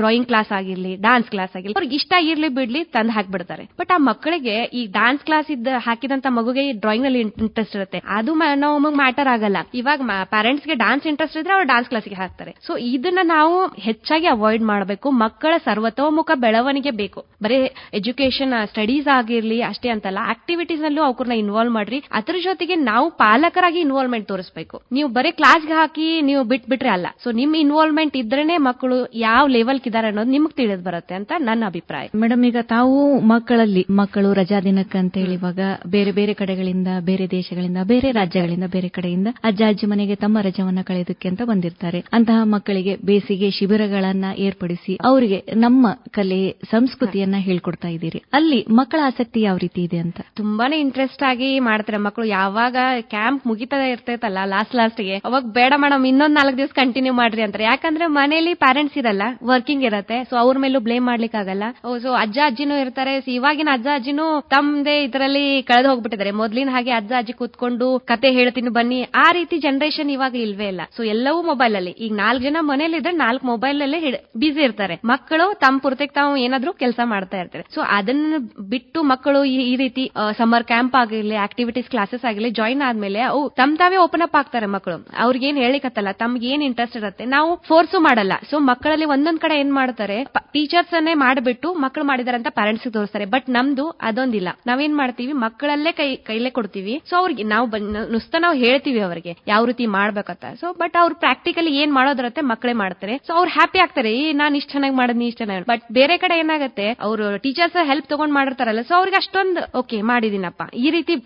ಡ್ರಾಯಿಂಗ್ ಕ್ಲಾಸ್ ಆಗಿರ್ಲಿ ಡಾನ್ಸ್ ಕ್ಲಾಸ್ ಆಗಿರ್ಲಿ, ಅವ್ರಿಗೆ ಇಷ್ಟ ಇರ್ಲಿ ಬಿಡ್ಲಿ ತಂದ್ ಹಾಕ್ಬಿಡ್ತಾರೆ. ಬಟ್ ಆ ಮಕ್ಕಳಿಗೆ ಈ ಡಾನ್ಸ್ ಕ್ಲಾಸ್ ಇದ್ದ, ಹಾಕಿದಂತ ಮಗುಗೆ ಡ್ರಾಯಿಂಗ್ನಲ್ಲಿ ಇಂಟ್ರೆಸ್ಟ್ ಇರುತ್ತೆ. ಅದು ನಾವು ಮ್ಯಾಟರ್ ಆಗಲ್ಲ. ಇವಾಗ ಪ್ಯಾರೆಂಟ್ಸ್ಗೆ ಡಾನ್ಸ್ ಇಂಟ್ರೆಸ್ಟ್ ಇದ್ರೆ ಅವ್ರು ಡಾನ್ಸ್ ಕ್ಲಾಸ್ಗೆ ಹಾಕ್ತಾರೆ. ಸೊ ಇದನ್ನ ನಾವು ಹೆಚ್ಚಾಗಿ ಅವಾಯ್ಡ್ ಮಾಡಬೇಕು. ಮಕ್ಕಳ ಸರ್ವತೋಮುಖ ಬೆಳವಣಿಗೆ ಬೇಕು. ಬರೀ ಎಜುಕೇಶನ್ ಸ್ಟಡೀಸ್ ಆಗಿರ್ಲಿ ಅಷ್ಟೇ ಅಂತಲ್ಲ ಆಕ್ಟಿವಿಟೀಸ್ ನಲ್ಲೂ ಅವ್ರನ್ನ ಇನ್ವಾಲ್ವ್ ಮಾಡ್ರಿ. ಅದ್ರ ಜೊತೆಗೆ ನಾವು ಪಾಲಕರಾಗಿ ಇನ್ವಾಲ್ವ್ಮೆಂಟ್ ತೋರಿಸಬೇಕು. ನೀವು ಬರೀ ಕ್ಲಾಸ್ಗೆ ಹಾಕಿ ನೀವು ಬಿಟ್ ಬಿಟ್ರೆ ಅಲ್ಲ. ಸೊ ನಿಮ್ ಇನ್ವಾಲ್ವ್ಮೆಂಟ್ ಇದ್ರೇನೆ ಮಕ್ಕಳು ಯಾವ ಲೆವೆಲ್ ಇದ್ದಾರೆ ಅನ್ನೋದು ನಿಮ್ಗೆ ತಿಳಿದ್ ಬರುತ್ತೆ ಅಂತ ನನ್ನ ಅಭಿಪ್ರಾಯ. ಮೇಡಮ್ ಈಗ ತಾವು ಮಕ್ಕಳಲ್ಲಿ ಮಕ್ಕಳು ರಜಾ ದಿನಕ್ಕೆ ಅಂತ ಹೇಳಿ ಇವಾಗ ಬೇರೆ ಬೇರೆ ಕಡೆಗಳಿಂದ ಬೇರೆ ದೇಶಗಳಿಂದ ಬೇರೆ ರಾಜ್ಯಗಳಿಂದ ಬೇರೆ ಕಡೆಯಿಂದ ಅಜ್ಜ ಅಜ್ಜಿ ಮನೆಗೆ ತಮ್ಮ ರಜವನ್ನ ಕಳೆಯೋದಕ್ಕೆ ಅಂತ ಬಂದಿರ್ತಾರೆ. ಅಂತಹ ಮಕ್ಕಳಿಗೆ ಬೇಸಿಗೆ ಶಿಬಿರಗಳನ್ನ ಏರ್ಪಡಿಸಿ ಅವರಿಗೆ ನಮ್ಮ ಕಲೆ ಸಂಸ್ಕೃತಿಯನ್ನ ಹೇಳ್ಕೊಡ್ತಾ ಇದ್ದೀರಿ. ಅಲ್ಲಿ ಮಕ್ಕಳ ಆಸಕ್ತಿ ಯಾವ ರೀತಿ ಇದೆ ಅಂತ? ತುಂಬಾನೇ ಇಂಟ್ರೆಸ್ಟ್ ಆಗಿ ಮಾಡ್ತಾರೆ ಮಕ್ಕಳು. ಯಾವಾಗ ಕ್ಯಾಂಪ್ ಮುಗಿತಾ ಇರ್ತೈತಲ್ಲ ಲಾಸ್ಟ್ ಲಾಸ್ಟ್ಗೆ. ಅವಾಗ ಬೇಡ ಮೇಡಮ್ ಇನ್ನೊಂದ್ ನಾಲ್ಕು ದಿವಸ ಕಂಟಿನ್ಯೂ ಮಾಡ್ರಿ ಮಾಡ್ತೀರಿ ಅಂತಾರೆ. ಯಾಕಂದ್ರೆ ಮನೇಲಿ ಪ್ಯಾರೆಂಟ್ಸ್ ಇರಲ್ಲ ವರ್ಕಿಂಗ್ ಇರತ್ತೆ ಸೊ ಅವ್ರ ಮೇಲೂ ಬ್ಲೇಮ್ ಮಾಡ್ಲಿಕ್ಕೆ ಆಗಲ್ಲ ಸೊ ಅಜ್ಜ ಅಜ್ಜಿನೂ ಇರ್ತಾರೆ ಇವಾಗಿನ ಅಜ್ಜ ಅಜ್ಜಿನೂ ತಮ್ಮದೇ ಇದರಲ್ಲಿ ಕಳೆದು ಹೋಗ್ಬಿಟ್ಟಿದ್ದಾರೆ. ಮೊದ್ಲಿನ ಹಾಗೆ ಅಜ್ಜ ಅಜ್ಜಿ ಕೂತ್ಕೊಂಡು ಕತೆ ಹೇಳ್ತೀನಿ ಬನ್ನಿ. ಆ ರೀತಿ ಜನರೇಷನ್ ಇವಾಗ ಇಲ್ವೇ ಇಲ್ಲ. ಸೊ ಎಲ್ಲವೂ ಮೊಬೈಲ್ ಅಲ್ಲಿ. ಈಗ ನಾಲ್ಕು ಜನ ಮನೇಲಿ ಇದ್ರೆ ನಾಲ್ಕು ಮೊಬೈಲ್ ಅಲ್ಲೇ ಬಿಸಿ ಇರ್ತಾರೆ. ಮಕ್ಕಳು ತಮ್ಮ ಪೂರ್ತಿಗೆ ತಾವು ಏನಾದ್ರೂ ಕೆಲಸ ಮಾಡ್ತಾ ಇರ್ತಾರೆ. ಸೊ ಅದನ್ನ ಬಿಟ್ಟು ಮಕ್ಕಳು ಈ ಈ ರೀತಿ ಸಮ್ಮರ್ ಕ್ಯಾಂಪ್ ಆಗಿರ್ಲಿ ಆಕ್ಟಿವಿಟೀಸ್ ಕ್ಲಾಸಸ್ ಆಗಿರ್ಲಿ ಜಾಯಿನ್ ಆದ್ಮೇಲೆ ಅವು ತಮ್ ತಾವೇ ಓಪನ್ ಅಪ್ ಆಗ್ತಾರೆ ಮಕ್ಕಳು. ಅವ್ರಿಗೆ ಏನ್ ಹೇಳಿಕತ್ತಲ್ಲ ತಮ್ಗೆ ಏನ್ ಇಂಟ್ರೆಸ್ಟ್ ಇರುತ್ತೆ. ನಾವು ಫೋರ್ಸು ಮಾಡಲ್ಲ. ಸೊ ಮಕ್ಕಳಲ್ಲಿ ಒಂದೊಂದ್ ಕಡೆ ಏನ್ ಮಾಡ್ತಾರೆ? ಟೀಚರ್ಸ್ ಅನ್ನೇ ಮಾಡ್ಬಿಟ್ಟು ಮಕ್ಕಳು ಮಾಡಿದಾರೆ ಅಂತ ಪೇರೆಂಟ್ಸ್ ತೋರಿಸ್ತಾರೆ. ಬಟ್ ನಮ್ದು ಅದೊಂದಿಲ್ಲ. ನಾವೇನ್ ಮಾಡ್ತೀವಿ? ಮಕ್ಕಳಲ್ಲೇ ಕೈ, ಕೈಲೇ ಕೊಡ್ತೀವಿ. ಸೊ ಅವ್ರಿಗೆ ನಾವು ನುಸ್ತ ನಾವು ಹೇಳ್ತೀವಿ ಅವ್ರಿಗೆ ಯಾವ ರೀತಿ ಮಾಡ್ಬೇಕಂತ. ಸೊ ಬಟ್ ಅವ್ರು ಪ್ರಾಕ್ಟಿಕಲಿ ಏನ್ ಮಾಡೋದಿರತ್ತೆ ಮಕ್ಕಳೇ ಮಾಡ್ತಾರೆ. ಸೊ ಅವ್ರು ಹ್ಯಾಪಿ ಆಗ್ತಾರೆ. ಈ ನಾನ್ ಇಷ್ಟ ಚೆನ್ನಾಗಿ ಮಾಡಿದ್ನಿ, ಇಷ್ಟ ಚೆನ್ನಾಗಿ ಬಟ್ ಬೇರೆ ಕಡೆ ಏನಾಗುತ್ತೆ? ಅವರು ಟೀಚರ್ಸ್ ಹೆಲ್ಪ್ ತಗೊಂಡ್ ಮಾಡಿರ್ತಾರಲ್ಲ. ಸೊ ಅವ್ರಿಗೆ ಅಷ್ಟೊಂದು ಓಕೆ ಮಾಡಿದೀನಪ್ಪ. ಈ ರೀತಿ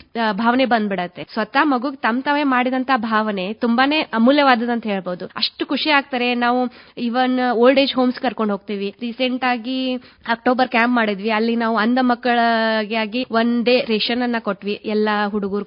ಭಾವನೆ ಬಂದ್ಬಿಡತ್ತೆ. ಸ್ವತಃ ಮಗುಗ್ ತಮ್ ತಾವೇ ಮಾಡಿದಂತ ಭಾವನೆ ತುಂಬಾನೇ ಅಮೂಲ್ಯವಾದದಂತ ಹೇಳ್ಬೋದು. ಅಷ್ಟು ಖುಷಿ ಆಗ್ತಾರೆ. ನಾವು ಇವನ್ ಓಲ್ಡ್ ಏಜ್ ಹೋಮ್ಸ್ ಕರ್ಕೊಂಡು ಹೋಗ್ತೀವಿ. ರೀಸೆಂಟ್ ಆಗಿ ಅಕ್ಟೋಬರ್ ಕ್ಯಾಂಪ್ ಮಾಡಿದ್ವಿ. ಅಲ್ಲಿ ನಾವು ಅಂಧ ಮಕ್ಕಳಿಗಾಗಿ ಒನ್ ಡೇ ರೇಷನ್ ಅನ್ನ ಕೊಟ್ವಿ. ಎಲ್ಲಾ ಹುಡುಗರು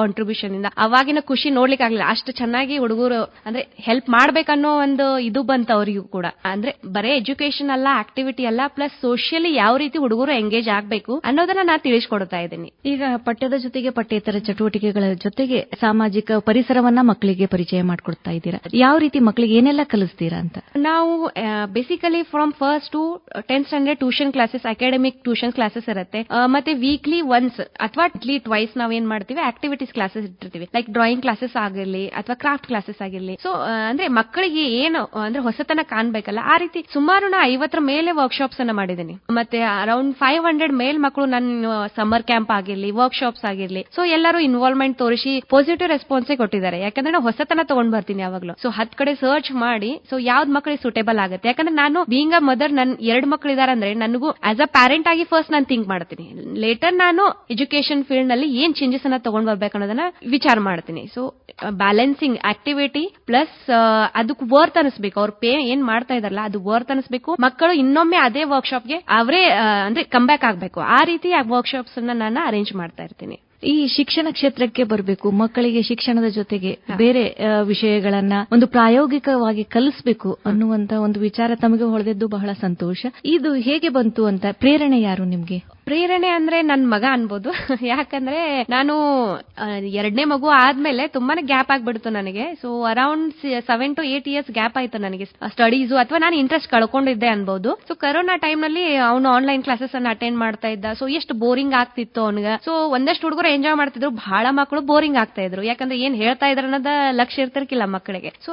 ಕಾಂಟ್ರಿಬ್ಯೂಷನ್ ಇಂದ. ಅವಾಗಿನ ಖುಷಿ ನೋಡ್ಲಿಕ್ಕೆ ಆಗ್ಲಿಲ್ಲ. ಅಷ್ಟು ಚೆನ್ನಾಗಿ ಹುಡುಗರು, ಅಂದ್ರೆ ಹೆಲ್ಪ್ ಮಾಡ್ಬೇಕನ್ನೋ ಒಂದು ಇದು ಬಂತ ಅವರಿಗೂ ಕೂಡ. ಅಂದ್ರೆ ಬರೇ ಎಜುಕೇಶನ್ ಅಲ್ಲ ಆಕ್ಟಿವಿಟಿ ಅಲ್ಲ ಪ್ಲಸ್ ಸೋಷಿಯಲಿ ಯಾವ ರೀತಿ ಹುಡುಗರು ಎಂಗೇಜ್ ಆಗ್ಬೇಕು ಅನ್ನೋದನ್ನ ನಾ ತಿಳಿಸ್ಕೊಡ್ತಾ ಇದ್ದೀನಿ. ಈಗ ಪಠ್ಯದ ಜೊತೆಗೆ ಪಠ್ಯೇತರ ಚಟುವಟಿಕೆಗಳ ಜೊತೆಗೆ ಸಾಮಾಜಿಕ ಪರಿಸರವನ್ನ ಮಕ್ಕಳಿಗೆ ಪರಿಚಯ ಮಾಡಿಕೊಡ್ತಾ ಇದ್ದೀರಾ? ಯಾವ ರೀತಿ ಮಕ್ಕಳಿಗೆ ಏನೆಲ್ಲ ಕಲಿಸ್ತೀರಾ ಅಂತ? ನಾವು basically from first to tenth standard tuition classes academic tuition classes ಇರುತ್ತೆ. ಮತ್ತೆ ವೀಕ್ಲಿ ಒನ್ಸ್ ಅಥವಾ ಅಟ್ಲಿ ಟ್ವೈಸ್ ನಾವ್ ಏನ್ ಮಾಡ್ತೀವಿ? ಆಕ್ಟಿವಿಟೀಸ್ ಕ್ಲಾಸಸ್ ಇಟ್ಟಿರ್ತೀವಿ. ಲೈಕ್ ಡ್ರಾಯಿಂಗ್ ಕ್ಲಾಸಸ್ ಆಗಿರ್ಲಿ ಅಥವಾ ಕ್ರಾಫ್ಟ್ ಕ್ಲಾಸಸ್ ಆಗಿರ್ಲಿ. ಸೊ ಅಂದ್ರೆ ಮಕ್ಕಳಿಗೆ ಏನು, ಅಂದ್ರೆ ಹೊಸತನ ಕಾಣ್ಬೇಕಲ್ಲ, ಆ ರೀತಿ ಸುಮಾರು ನಾ ಐವತ್ತರ ಮೇಲೆ ವರ್ಕ್ಶಾಪ್ಸ್ ಅನ್ನ ಮಾಡಿದ್ದೀನಿ. ಮತ್ತೆ ಅರೌಂಡ್ ಫೈವ್ ಹಂಡ್ರೆಡ್ ಮೇಲ್ ಮಕ್ಕಳು ನನ್ನ ಸಮ್ಮರ್ ಕ್ಯಾಂಪ್ ಆಗಿರ್ಲಿ ವರ್ಕ್ಶಾಪ್ಸ್ ಆಗಿರ್ಲಿ. ಸೊ ಎಲ್ಲರೂ ಇನ್ವಾಲ್ವ್ಮೆಂಟ್ ತೋರಿಸಿ ಪಾಸಿಟಿವ್ ರೆಸ್ಪಾನ್ಸೇ ಕೊಟ್ಟಿದ್ದಾರೆ. ಯಾಕಂದ್ರೆ ಹೊಸತನ ತಗೊಂಡ್ ಬರ್ತೀನಿ ಯಾವಾಗ್ಲೂ. ಸೊ ಹತ್ ಕಡೆ ಸರ್ಚ್ ಮಾಡಿ ಸೊ ಯಾವ್ದು ಮಕ್ಕಳಿಗೆ ಸೂಟೇಬಲ್ ಆಗುತ್ತೆ? ಯಾಕಂದ್ರೆ ನಾನು ಬೀಂಗ್ ಅ ಮದರ್ ನನ್ ಎರಡು ಮಕ್ಕಳು ಇದಾರೆ ಅಂದ್ರೆ ನನಗೂ ಆಸ್ ಅ ಪ್ಯಾರೆಂಟ್ ಆಗಿ ಫಸ್ಟ್ ನಾನು ಥಿಂಕ್ ಮಾಡ್ತೀನಿ. ಲೇಟರ್ ನಾನು ಎಜುಕೇಶನ್ ಫೀಲ್ಡ್ನಲ್ಲಿ ಏನ್ ಚೇಂಜಸ್ ಅನ್ನ ತಗೊಂಡ್ ಬರ್ಬೇಕು ಅನ್ನೋದನ್ನ ವಿಚಾರ ಮಾಡ್ತೀನಿ. ಸೊ ಬ್ಯಾಲೆನ್ಸಿಂಗ್ ಆಕ್ಟಿವಿಟಿ ಪ್ಲಸ್ ಅದಕ್ಕೆ ವರ್ತ್ ಅನಿಸ್ಬೇಕು. ಅವ್ರ ಪೇ ಏನ್ ಮಾಡ್ತಾ ಇದಾರಲ್ಲ ಅದು ವರ್ತ್ ಅನಿಸ್ಬೇಕು. ಮಕ್ಕಳು ಇನ್ನೊಮ್ಮೆ ಅದೇ ವರ್ಕ್ಶಾಪ್ಗೆ ಅವರೇ ಅಂದ್ರೆ ಕಮ್ ಬ್ಯಾಕ್ ಆಗ್ಬೇಕು. ಆ ರೀತಿ ವರ್ಕ್ಶಾಪ್ಸ್ ನಾನು ಅರೇಂಜ್ ಮಾಡ್ತಾ ಇರ್ತೀನಿ. ಈ ಶಿಕ್ಷಣ ಕ್ಷೇತ್ರಕ್ಕೆ ಬರಬೇಕು, ಮಕ್ಕಳಿಗೆ ಶಿಕ್ಷಣದ ಜೊತೆಗೆ ಬೇರೆ ವಿಷಯಗಳನ್ನ ಒಂದು ಪ್ರಾಯೋಗಿಕವಾಗಿ ಕಲಿಸಬೇಕು ಅನ್ನುವಂತ ಒಂದು ವಿಚಾರ ತಮಗೆ ಹೊಳೆದಿದ್ದು ಬಹಳ ಸಂತೋಷ. ಇದು ಹೇಗೆ ಬಂತು ಅಂತ ಪ್ರೇರಣೆ ಯಾರು ನಿಮ್ಗೆ? ಪ್ರೇರಣೆ ಅಂದ್ರೆ ನನ್ ಮಗ ಅನ್ಬೋದು. *laughs* ಯಾಕಂದ್ರೆ ನಾನು ಎರಡನೇ ಮಗು ಆದ್ಮೇಲೆ ತುಂಬಾನೇ ಗ್ಯಾಪ್ ಆಗ್ಬಿಡ್ತು ನನಗೆ. So around seven to eight years gap ಆಯ್ತು ನನಗೆ. ಸ್ಟಡೀಸು ಅಥವಾ ನಾನು ಇಂಟ್ರೆಸ್ಟ್ ಕಳ್ಕೊಂಡಿದ್ದೆ ಅನ್ಬೋದು. ಸೊ ಕರೋನಾ ಟೈಮ್ನಲ್ಲಿ ಅವನು ಆನ್ಲೈನ್ ಕ್ಲಾಸಸ್ ಅನ್ನ ಅಟೆಂಡ್ ಮಾಡ್ತಾ ಇದ್ದ. ಸೊ ಎಷ್ಟು ಬೋರಿಂಗ್ ಆಗ್ತಿತ್ತು ಅವನಿಗೆ. ಸೊ ಒಂದಷ್ಟು ಹುಡುಗರು ಎಂಜಾಯ್ ಮಾಡ್ತಿದ್ರು. ಬಹಳ ಮಕ್ಕಳು ಬೋರಿಂಗ್ ಆಗ್ತಾ ಇದ್ರು. ಯಾಕಂದ್ರೆ ಏನ್ ಹೇಳ್ತಾ ಇದ್ರ ಅನ್ನೋದ ಲಕ್ಷ್ಯ ಇರ್ತಿರ್ಕಿಲ್ಲ ಮಕ್ಕಳಿಗೆ ಸೊ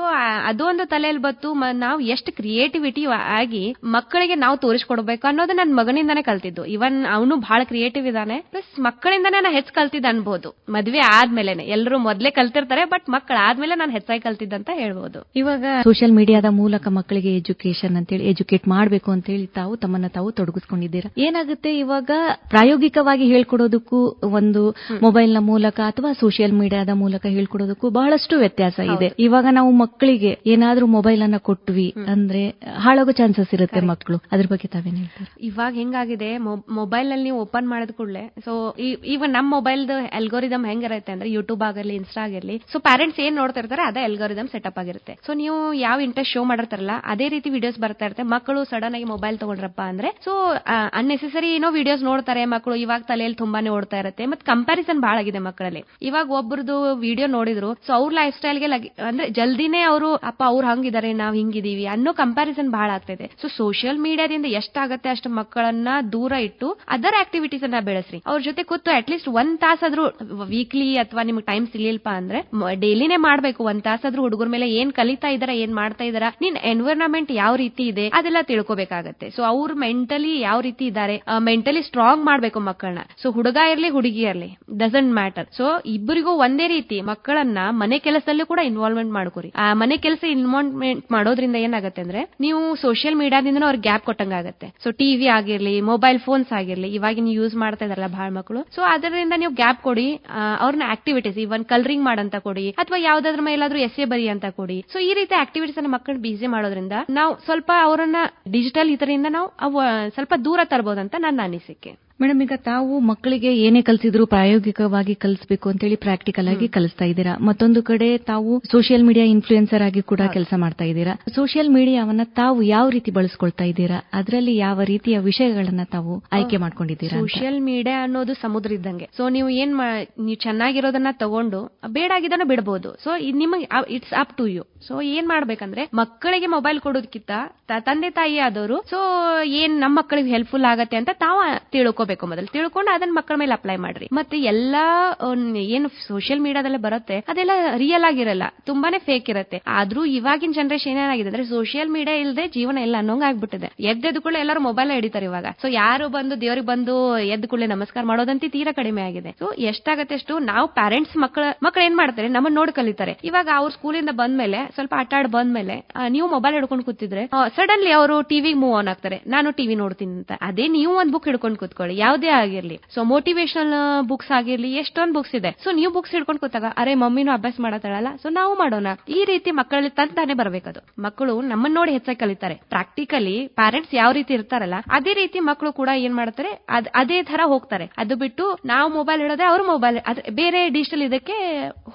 ಅದೊಂದು ತಲೆಯಲ್ಲಿ ಬತ್ತು. ನಾವು ಎಷ್ಟು ಕ್ರಿಯೇಟಿವಿಟಿ ಆಗಿ ಮಕ್ಕಳಿಗೆ ನಾವು ತೋರಿಸ್ಕೊಡ್ಬೇಕು ಅನ್ನೋದು ನನ್ನ ಮಗನಿಂದಾನೇ ಕಲ್ತಿದ್ದು. ಇವನ್ ಅವನು ಬಹಳ ಕ್ರಿಯೇಟಿವ್ ಇದಾನೆ. ಪ್ಲಸ್ ಮಕ್ಕಳಿಂದಾನೇ ನಾನು ಹೆಚ್ಚು ಕಲ್ತಿದ್ದೆ ಅನ್ಬೋದು. ಮದ್ವೆ ಆದ್ಮೇಲೆನೆ. ಎಲ್ಲರೂ ಮೊದ್ಲೇ ಕಲ್ತಿರ್ತಾರೆ ಬಟ್ ಮಕ್ಕಳ ಆದ್ಮೇಲೆ ನಾನು ಹೆಚ್ಚಾಗಿ ಕಲ್ತಿದ್ದಂತ ಹೇಳ್ಬೋದು. ಇವಾಗ ಸೋಷಿಯಲ್ ಮೀಡಿಯಾದ ಮೂಲಕ ಮಕ್ಕಳಿಗೆ ಎಜುಕೇಶನ್ ಅಂತೇಳಿ ಎಜುಕೇಟ್ ಮಾಡಬೇಕು ಅಂತೇಳಿ ತಾವು ತಮ್ಮನ್ನ ತಾವು ತೊಡಗಿಸ್ಕೊಂಡಿದ್ದೀರಾ? ಏನಾಗುತ್ತೆ ಇವಾಗ ಪ್ರಾಯೋಗಿಕವಾಗಿ ಹೇಳ್ಕೊಡೋದಕ್ಕೂ ಒಂದು ಮೊಬೈಲ್ನ ಮೂಲಕ ಅಥವಾ ಸೋಷಿಯಲ್ ಮೀಡಿಯಾದ ಮೂಲಕ ಹೇಳ್ಕೊಡೋದಕ್ಕೂ ಬಹಳಷ್ಟು ವ್ಯತ್ಯಾಸ ಇದೆ. ಇವಾಗ ನಾವು ಮಕ್ಕಳಿಗೆ ಏನಾದ್ರೂ ಮೊಬೈಲ್ ಅನ್ನ ಕೊಟ್ವಿ ಅಂದ್ರೆ ಹಾಳಾಗೋ ಚಾನ್ಸಸ್ ಇರುತ್ತೆ ಮಕ್ಕಳು ಅದ್ರ ಬಗ್ಗೆ ತಾವೇನ್ ಹೇಳ್ತಾರೆ? ಇವಾಗ ಹೆಂಗಾಗಿದೆ? ಮೊಬೈಲ್ ನೀವು ಓಪನ್ ಮಾಡಿದ ಕೂಡಲೇ ಸೊ ಈಗ ನಮ್ಮ ಮೊಬೈಲ್ ಅಲ್ಗೋರಿದಮ್ ಹೆಂಗಿರುತ್ತೆ ಅಂದ್ರೆ ಯೂಟ್ಯೂಬ್ ಆಗಿರ್ಲಿ ಇನ್ಸ್ಟಾ ಆಗಿರ್ಲಿ ಸೊ ಪ್ಯಾರೆಂಟ್ಸ್ ಏನ್ ನೋಡ್ತಾ ಇರ್ತಾರೆ ಅದೇ ಅಲ್ಗೋರಿದಮ್ ಸೆಟಪ್ ಆಗಿರುತ್ತೆ. ಸೊ ನೀವು ಯಾವ ಇಂಟ್ರೆಸ್ಟ್ ಶೋ ಮಾಡಿರ್ತಾರಲ್ಲ, ಅದೇ ರೀತಿ ವಿಡಿಯೋಸ್ ಬರ್ತಾ ಇರುತ್ತೆ. ಮಕ್ಕಳು ಸಡನ್ ಆಗಿ ಮೊಬೈಲ್ ತಗೊಂಡ್ರಪ್ಪ ಅಂದ್ರೆ ಸೊ ಅನ್ನೆಸೆಸರಿ ಏನೋ ವಿಡಿಯೋಸ್ ನೋಡ್ತಾರೆ ಮಕ್ಕಳು, ಇವಾಗ ತಲೆಯಲ್ಲಿ ತುಂಬಾನೇ ಓಡ್ತಾ ಇರುತ್ತೆ. ಮತ್ತೆ ಕಂಪ್ಯಾರಿಸನ್ ಬಹಳ ಆಗಿದೆ ಮಕ್ಕಳಲ್ಲಿ. ಇವಾಗ ಒಬ್ಬರದು ವಿಡಿಯೋ ನೋಡಿದ್ರು ಸೊ ಅವ್ರ ಲೈಫ್ ಸ್ಟೈಲ್ಗೆ ಅಂದ್ರೆ ಜಲ್ದಿನೇ ಅವರು, ಅಪ್ಪ, ಅವ್ರು ಹಂಗಿದ್ದಾರೆ ನಾವ್ ಹಿಂಗಿದೀವಿ ಅನ್ನೋ ಕಂಪ್ಯಾರಿಸನ್ ಬಹಳ ಆಗ್ತಿದೆ ಸೊ ಸೋಷಿಯಲ್ ಮೀಡಿಯಾದಿಂದ ಎಷ್ಟಾಗತ್ತೆ ಅಷ್ಟು ಮಕ್ಕಳನ್ನ ದೂರ ಇಟ್ಟು ಅದರ್ ಆಕ್ಟಿವಿಟೀಸ್ ಅನ್ನ ಬೆಳೆಸ್ರಿ. ಅವ್ರ ಜೊತೆ ಕೂತು ಅಟ್ಲೀಸ್ಟ್ ಒಂದ್ ತಾಸಾದ್ರೂ ವೀಕ್ಲಿ ಅಥವಾ ನಿಮ್ಗೆ ಟೈಮ್ ಸಿಗ್ಲಿಲ್ಪ ಅಂದ್ರೆ ಡೈಲಿನೇ ಮಾಡ್ಬೇಕು. ಒಂದ್ ತಾಸಾದ್ರೂ ಹುಡುಗರ ಮೇಲೆ ಏನ್ ಕಲಿತಾ ಇದಾರ, ಏನ್ ಮಾಡ್ತಾ ಇದಾರ, ನಿನ್ ಎನ್ವಿರಾನ್ಮೆಂಟ್ ಯಾವ ರೀತಿ ಇದೆ ಅದೆಲ್ಲ ತಿಳ್ಕೊಬೇಕಾಗತ್ತೆ. ಸೊ ಅವ್ರು ಮೆಂಟಲಿ ಯಾವ ರೀತಿ ಇದಾರೆ ಮೆಂಟಲಿ ಸ್ಟ್ರಾಂಗ್ ಮಾಡ್ಬೇಕು ಮಕ್ಕಳನ್ನ ಸೊ ಹುಡುಗ ಇರ್ಲಿ, ಹುಡುಗಿ ಇರ್ಲಿ ಡಸಂಟ್ ಮ್ಯಾಟರ್ ಸೊ ಇಬ್ಬರಿಗೂ ಒಂದೇ ರೀತಿ ಮಕ್ಕಳನ್ನ ಮನೆ ಕೆಲಸದಲ್ಲೂ ಕೂಡ ಇನ್ವಾಲ್ವ್ಮೆಂಟ್ ಮಾಡ್ಕೊರಿ. ಆ, ಮನೆ ಕೆಲಸ ಇನ್ವಾಲ್ವ್ಮೆಂಟ್ ಮಾಡೋದ್ರಿಂದ ಏನಾಗುತ್ತೆ ಅಂದ್ರೆ, ನೀವು ಸೋಷಿಯಲ್ ಮೀಡಿಯಾದಿಂದ ಅವ್ರಿಗೆ ಗ್ಯಾಪ್ ಕೊಟ್ಟಂಗಾಗತ್ತೆ. ಸೊ ಟಿವಿ ಆಗಿರ್ಲಿ ಮೊಬೈಲ್ ಫೋನ್ಸ್ ಆಗಿರ್ಲಿ ಇವಾಗಿನ ಯೂಸ್ ಮಾಡ್ತಾ ಇದಾರಲ್ಲ ಬಹಳ ಮಕ್ಕಳು ಸೊ ಅದರಿಂದ ನೀವು ಗ್ಯಾಪ್ ಕೊಡಿ ಅವ್ರನ್ನ ಆಕ್ಟಿವಿಟೀಸ್ ಇವನ್ ಕಲರಿಂಗ್ ಮಾಡಂತ ಕೊಡಿ, ಅಥವಾ ಯಾವ್ದಾದ್ರ ಮೇಲಾದ್ರೂ ಎಸ್ಸೆ ಬರಿ ಅಂತ ಕೊಡಿ. ಸೊ ಈ ರೀತಿ ಆಕ್ಟಿವಿಟೀಸ್ ಅನ್ನ ಮಕ್ಕಳು ಬಿಸಿ ಮಾಡೋದ್ರಿಂದ ನಾವು ಸ್ವಲ್ಪ ಅವರನ್ನ ಡಿಜಿಟಲ್ ಇದರಿಂದ ನಾವು ಸ್ವಲ್ಪ ದೂರ ತರಬಹುದಂತ ನನ್ನ ಅನಿಸಿಕೆ. ಮೇಡಮ್ ಈಗ ತಾವು ಮಕ್ಕಳಿಗೆ ಏನೇ ಕಲಿಸಿದ್ರು ಪ್ರಾಯೋಗಿಕವಾಗಿ ಕಲಿಸಬೇಕು ಅಂತೇಳಿ ಪ್ರಾಕ್ಟಿಕಲ್ ಆಗಿ ಕಲಿಸ್ತಾ ಇದ್ದೀರಾ? ಮತ್ತೊಂದು ಕಡೆ ತಾವು ಸೋಷಿಯಲ್ ಮೀಡಿಯಾ ಇನ್ಫ್ಲೂಯೆನ್ಸರ್ ಆಗಿ ಕೂಡ ಕೆಲಸ ಮಾಡ್ತಾ ಇದ್ದೀರಾ? ಸೋಷಿಯಲ್ ಮೀಡಿಯಾವನ್ನ ತಾವು ಯಾವ ರೀತಿ ಬಳಸ್ಕೊಳ್ತಾ ಇದ್ದೀರಾ? ಅದರಲ್ಲಿ ಯಾವ ರೀತಿಯ ವಿಷಯಗಳನ್ನ ತಾವು ಆಯ್ಕೆ ಮಾಡ್ಕೊಂಡಿದ್ದೀರಾ? ಸೋಷಿಯಲ್ ಮೀಡಿಯಾ ಅನ್ನೋದು ಸಮುದ್ರ ಇದ್ದಂಗೆ. ಸೊ ನೀವು ಏನ್ ನೀವು ಚೆನ್ನಾಗಿರೋದನ್ನ ತಗೊಂಡು ಬೇಡಾಗಿದ್ದನ್ನ ಬಿಡಬಹುದು ಸೊ ನಿಮಗೆ it's up to you so ಏನ್ ಮಾಡ್ಬೇಕಂದ್ರೆ ಮಕ್ಕಳಿಗೆ ಮೊಬೈಲ್ ಕೊಡೋದಕ್ಕಿಂತ ತಂದೆ ತಾಯಿ ಆದವರು ಸೊ ಏನ್ ನಮ್ಮ ಮಕ್ಕಳಿಗೆ ಹೆಲ್ಪ್ಫುಲ್ ಆಗತ್ತೆ ಅಂತ ತಾವ ತಿಳ್ಕೊಬೇಕು. ಮೊದಲು ತಿಳ್ಕೊಂಡು ಅದನ್ನ ಮಕ್ಕಳ ಮೇಲೆ ಅಪ್ಲೈ ಮಾಡ್ರಿ. ಮತ್ತೆ ಎಲ್ಲಾ ಏನು ಸೋಷಿಯಲ್ ಮೀಡಿಯಾದಲ್ಲಿ ಬರುತ್ತೆ, ಅದೆಲ್ಲ ರಿಯಲ್ ಆಗಿರಲ್ಲ. ತುಂಬಾನೇ ಫೇಕ್ ಇರುತ್ತೆ. ಆದ್ರೂ ಇವಾಗಿನ ಜನರೇಷನ್ ಏನಾಗಿದೆ ಅಂದ್ರೆ ಸೋಷಿಯಲ್ ಮೀಡಿಯಾ ಇಲ್ಲದೆ ಜೀವನ ಎಲ್ಲ ಅನ್ನೋಂಗ್ ಆಗ್ಬಿಟ್ಟಿದೆ. ಎದ್ದೆದ್ ಕೂಡ ಎಲ್ಲರೂ ಮೊಬೈಲ್ ಹಿಡಿತಾರೆ ಇವಾಗ. ಸೊ ಯಾರು ಬಂದು, ದೇವ್ರಿಗೆ ಬಂದು ಎದ್ದು ಕೂಡಲೇ ನಮಸ್ಕಾರ ಮಾಡೋದಂತ ತೀರಾ ಕಡಿಮೆ ಆಗಿದೆ. ಸೊ ಎಷ್ಟಾಗತ್ತೆ ಅಷ್ಟು ನಾವು ಪ್ಯಾರೆಂಟ್ಸ್ ಮಕ್ಕಳ ಮಕ್ಕಳು ಏನ್ ಮಾಡ್ತಾರೆ ನಮ್ಮನ್ನ ನೋಡಿ ಕಲಿತಾರೆ. ಇವಾಗ ಅವ್ರ ಸ್ಕೂಲಿಂದ ಬಂದ್ಮೇಲೆ ಸ್ವಲ್ಪ ಆಟ ಆಡ್ ಬಂದ್ಮೇಲೆ ನೀವು ಮೊಬೈಲ್ ಹಿಡ್ಕೊಂಡು ಕೂತಿದ್ರೆ ಸಡನ್ಲಿ ಅವರು ಟಿವಿ ಮೂವ್ ಆನ್ ಆಗ್ತಾರೆ. ನಾನು ಟಿವಿ ನೋಡ್ತೀನಿ ಅಂತ. ಅದೇ ನೀವು ಒಂದ್ ಬುಕ್ ಹಿಡ್ಕೊಂಡು ಕೂತ್ಕೊಳ್ಳಿ. ಯಾವುದೇ ಆಗಿರ್ಲಿ. ಸೊ ಮೋಟಿವೇಶನಲ್ ಬುಕ್ಸ್ ಆಗಿರ್ಲಿ, ಎಷ್ಟೊಂದು ಬುಕ್ಸ್ ಇದೆ. ಸೊ ನೀವು ಬುಕ್ಸ್ ಹಿಡ್ಕೊಂಡು ಕೂತಾಗ, ಅರೆ, ಮಮ್ಮಿನೂ ಅಭ್ಯಾಸ ಮಾಡತ್ತಾಳಲ್ಲ ಸೊ ನಾವು ಮಾಡೋಣ. ಈ ರೀತಿ ಮಕ್ಕಳಲ್ಲಿ ತಂತಾನೆ ಬರಬೇಕದು. ಮಕ್ಕಳು ನಮ್ಮನ್ನ ನೋಡಿ ಹೆಚ್ಚಾಗಿ ಕಲಿತಾರೆ. ಪ್ರಾಕ್ಟಿಕಲಿ ಪ್ಯಾರೆಂಟ್ಸ್ ಯಾವ ರೀತಿ ಇರ್ತಾರಲ್ಲ, ಅದೇ ರೀತಿ ಮಕ್ಕಳು ಕೂಡ ಏನ್ ಮಾಡ್ತಾರೆ, ಅದೇ ತರ ಹೋಗ್ತಾರೆ. ಅದು ಬಿಟ್ಟು, ನಾವು ಮೊಬೈಲ್ ಹಿಡೋದೇ ಅವ್ರ ಮೊಬೈಲ್ ಬೇರೆ ಡಿಜಿಟಲ್ ಇದಕ್ಕೆ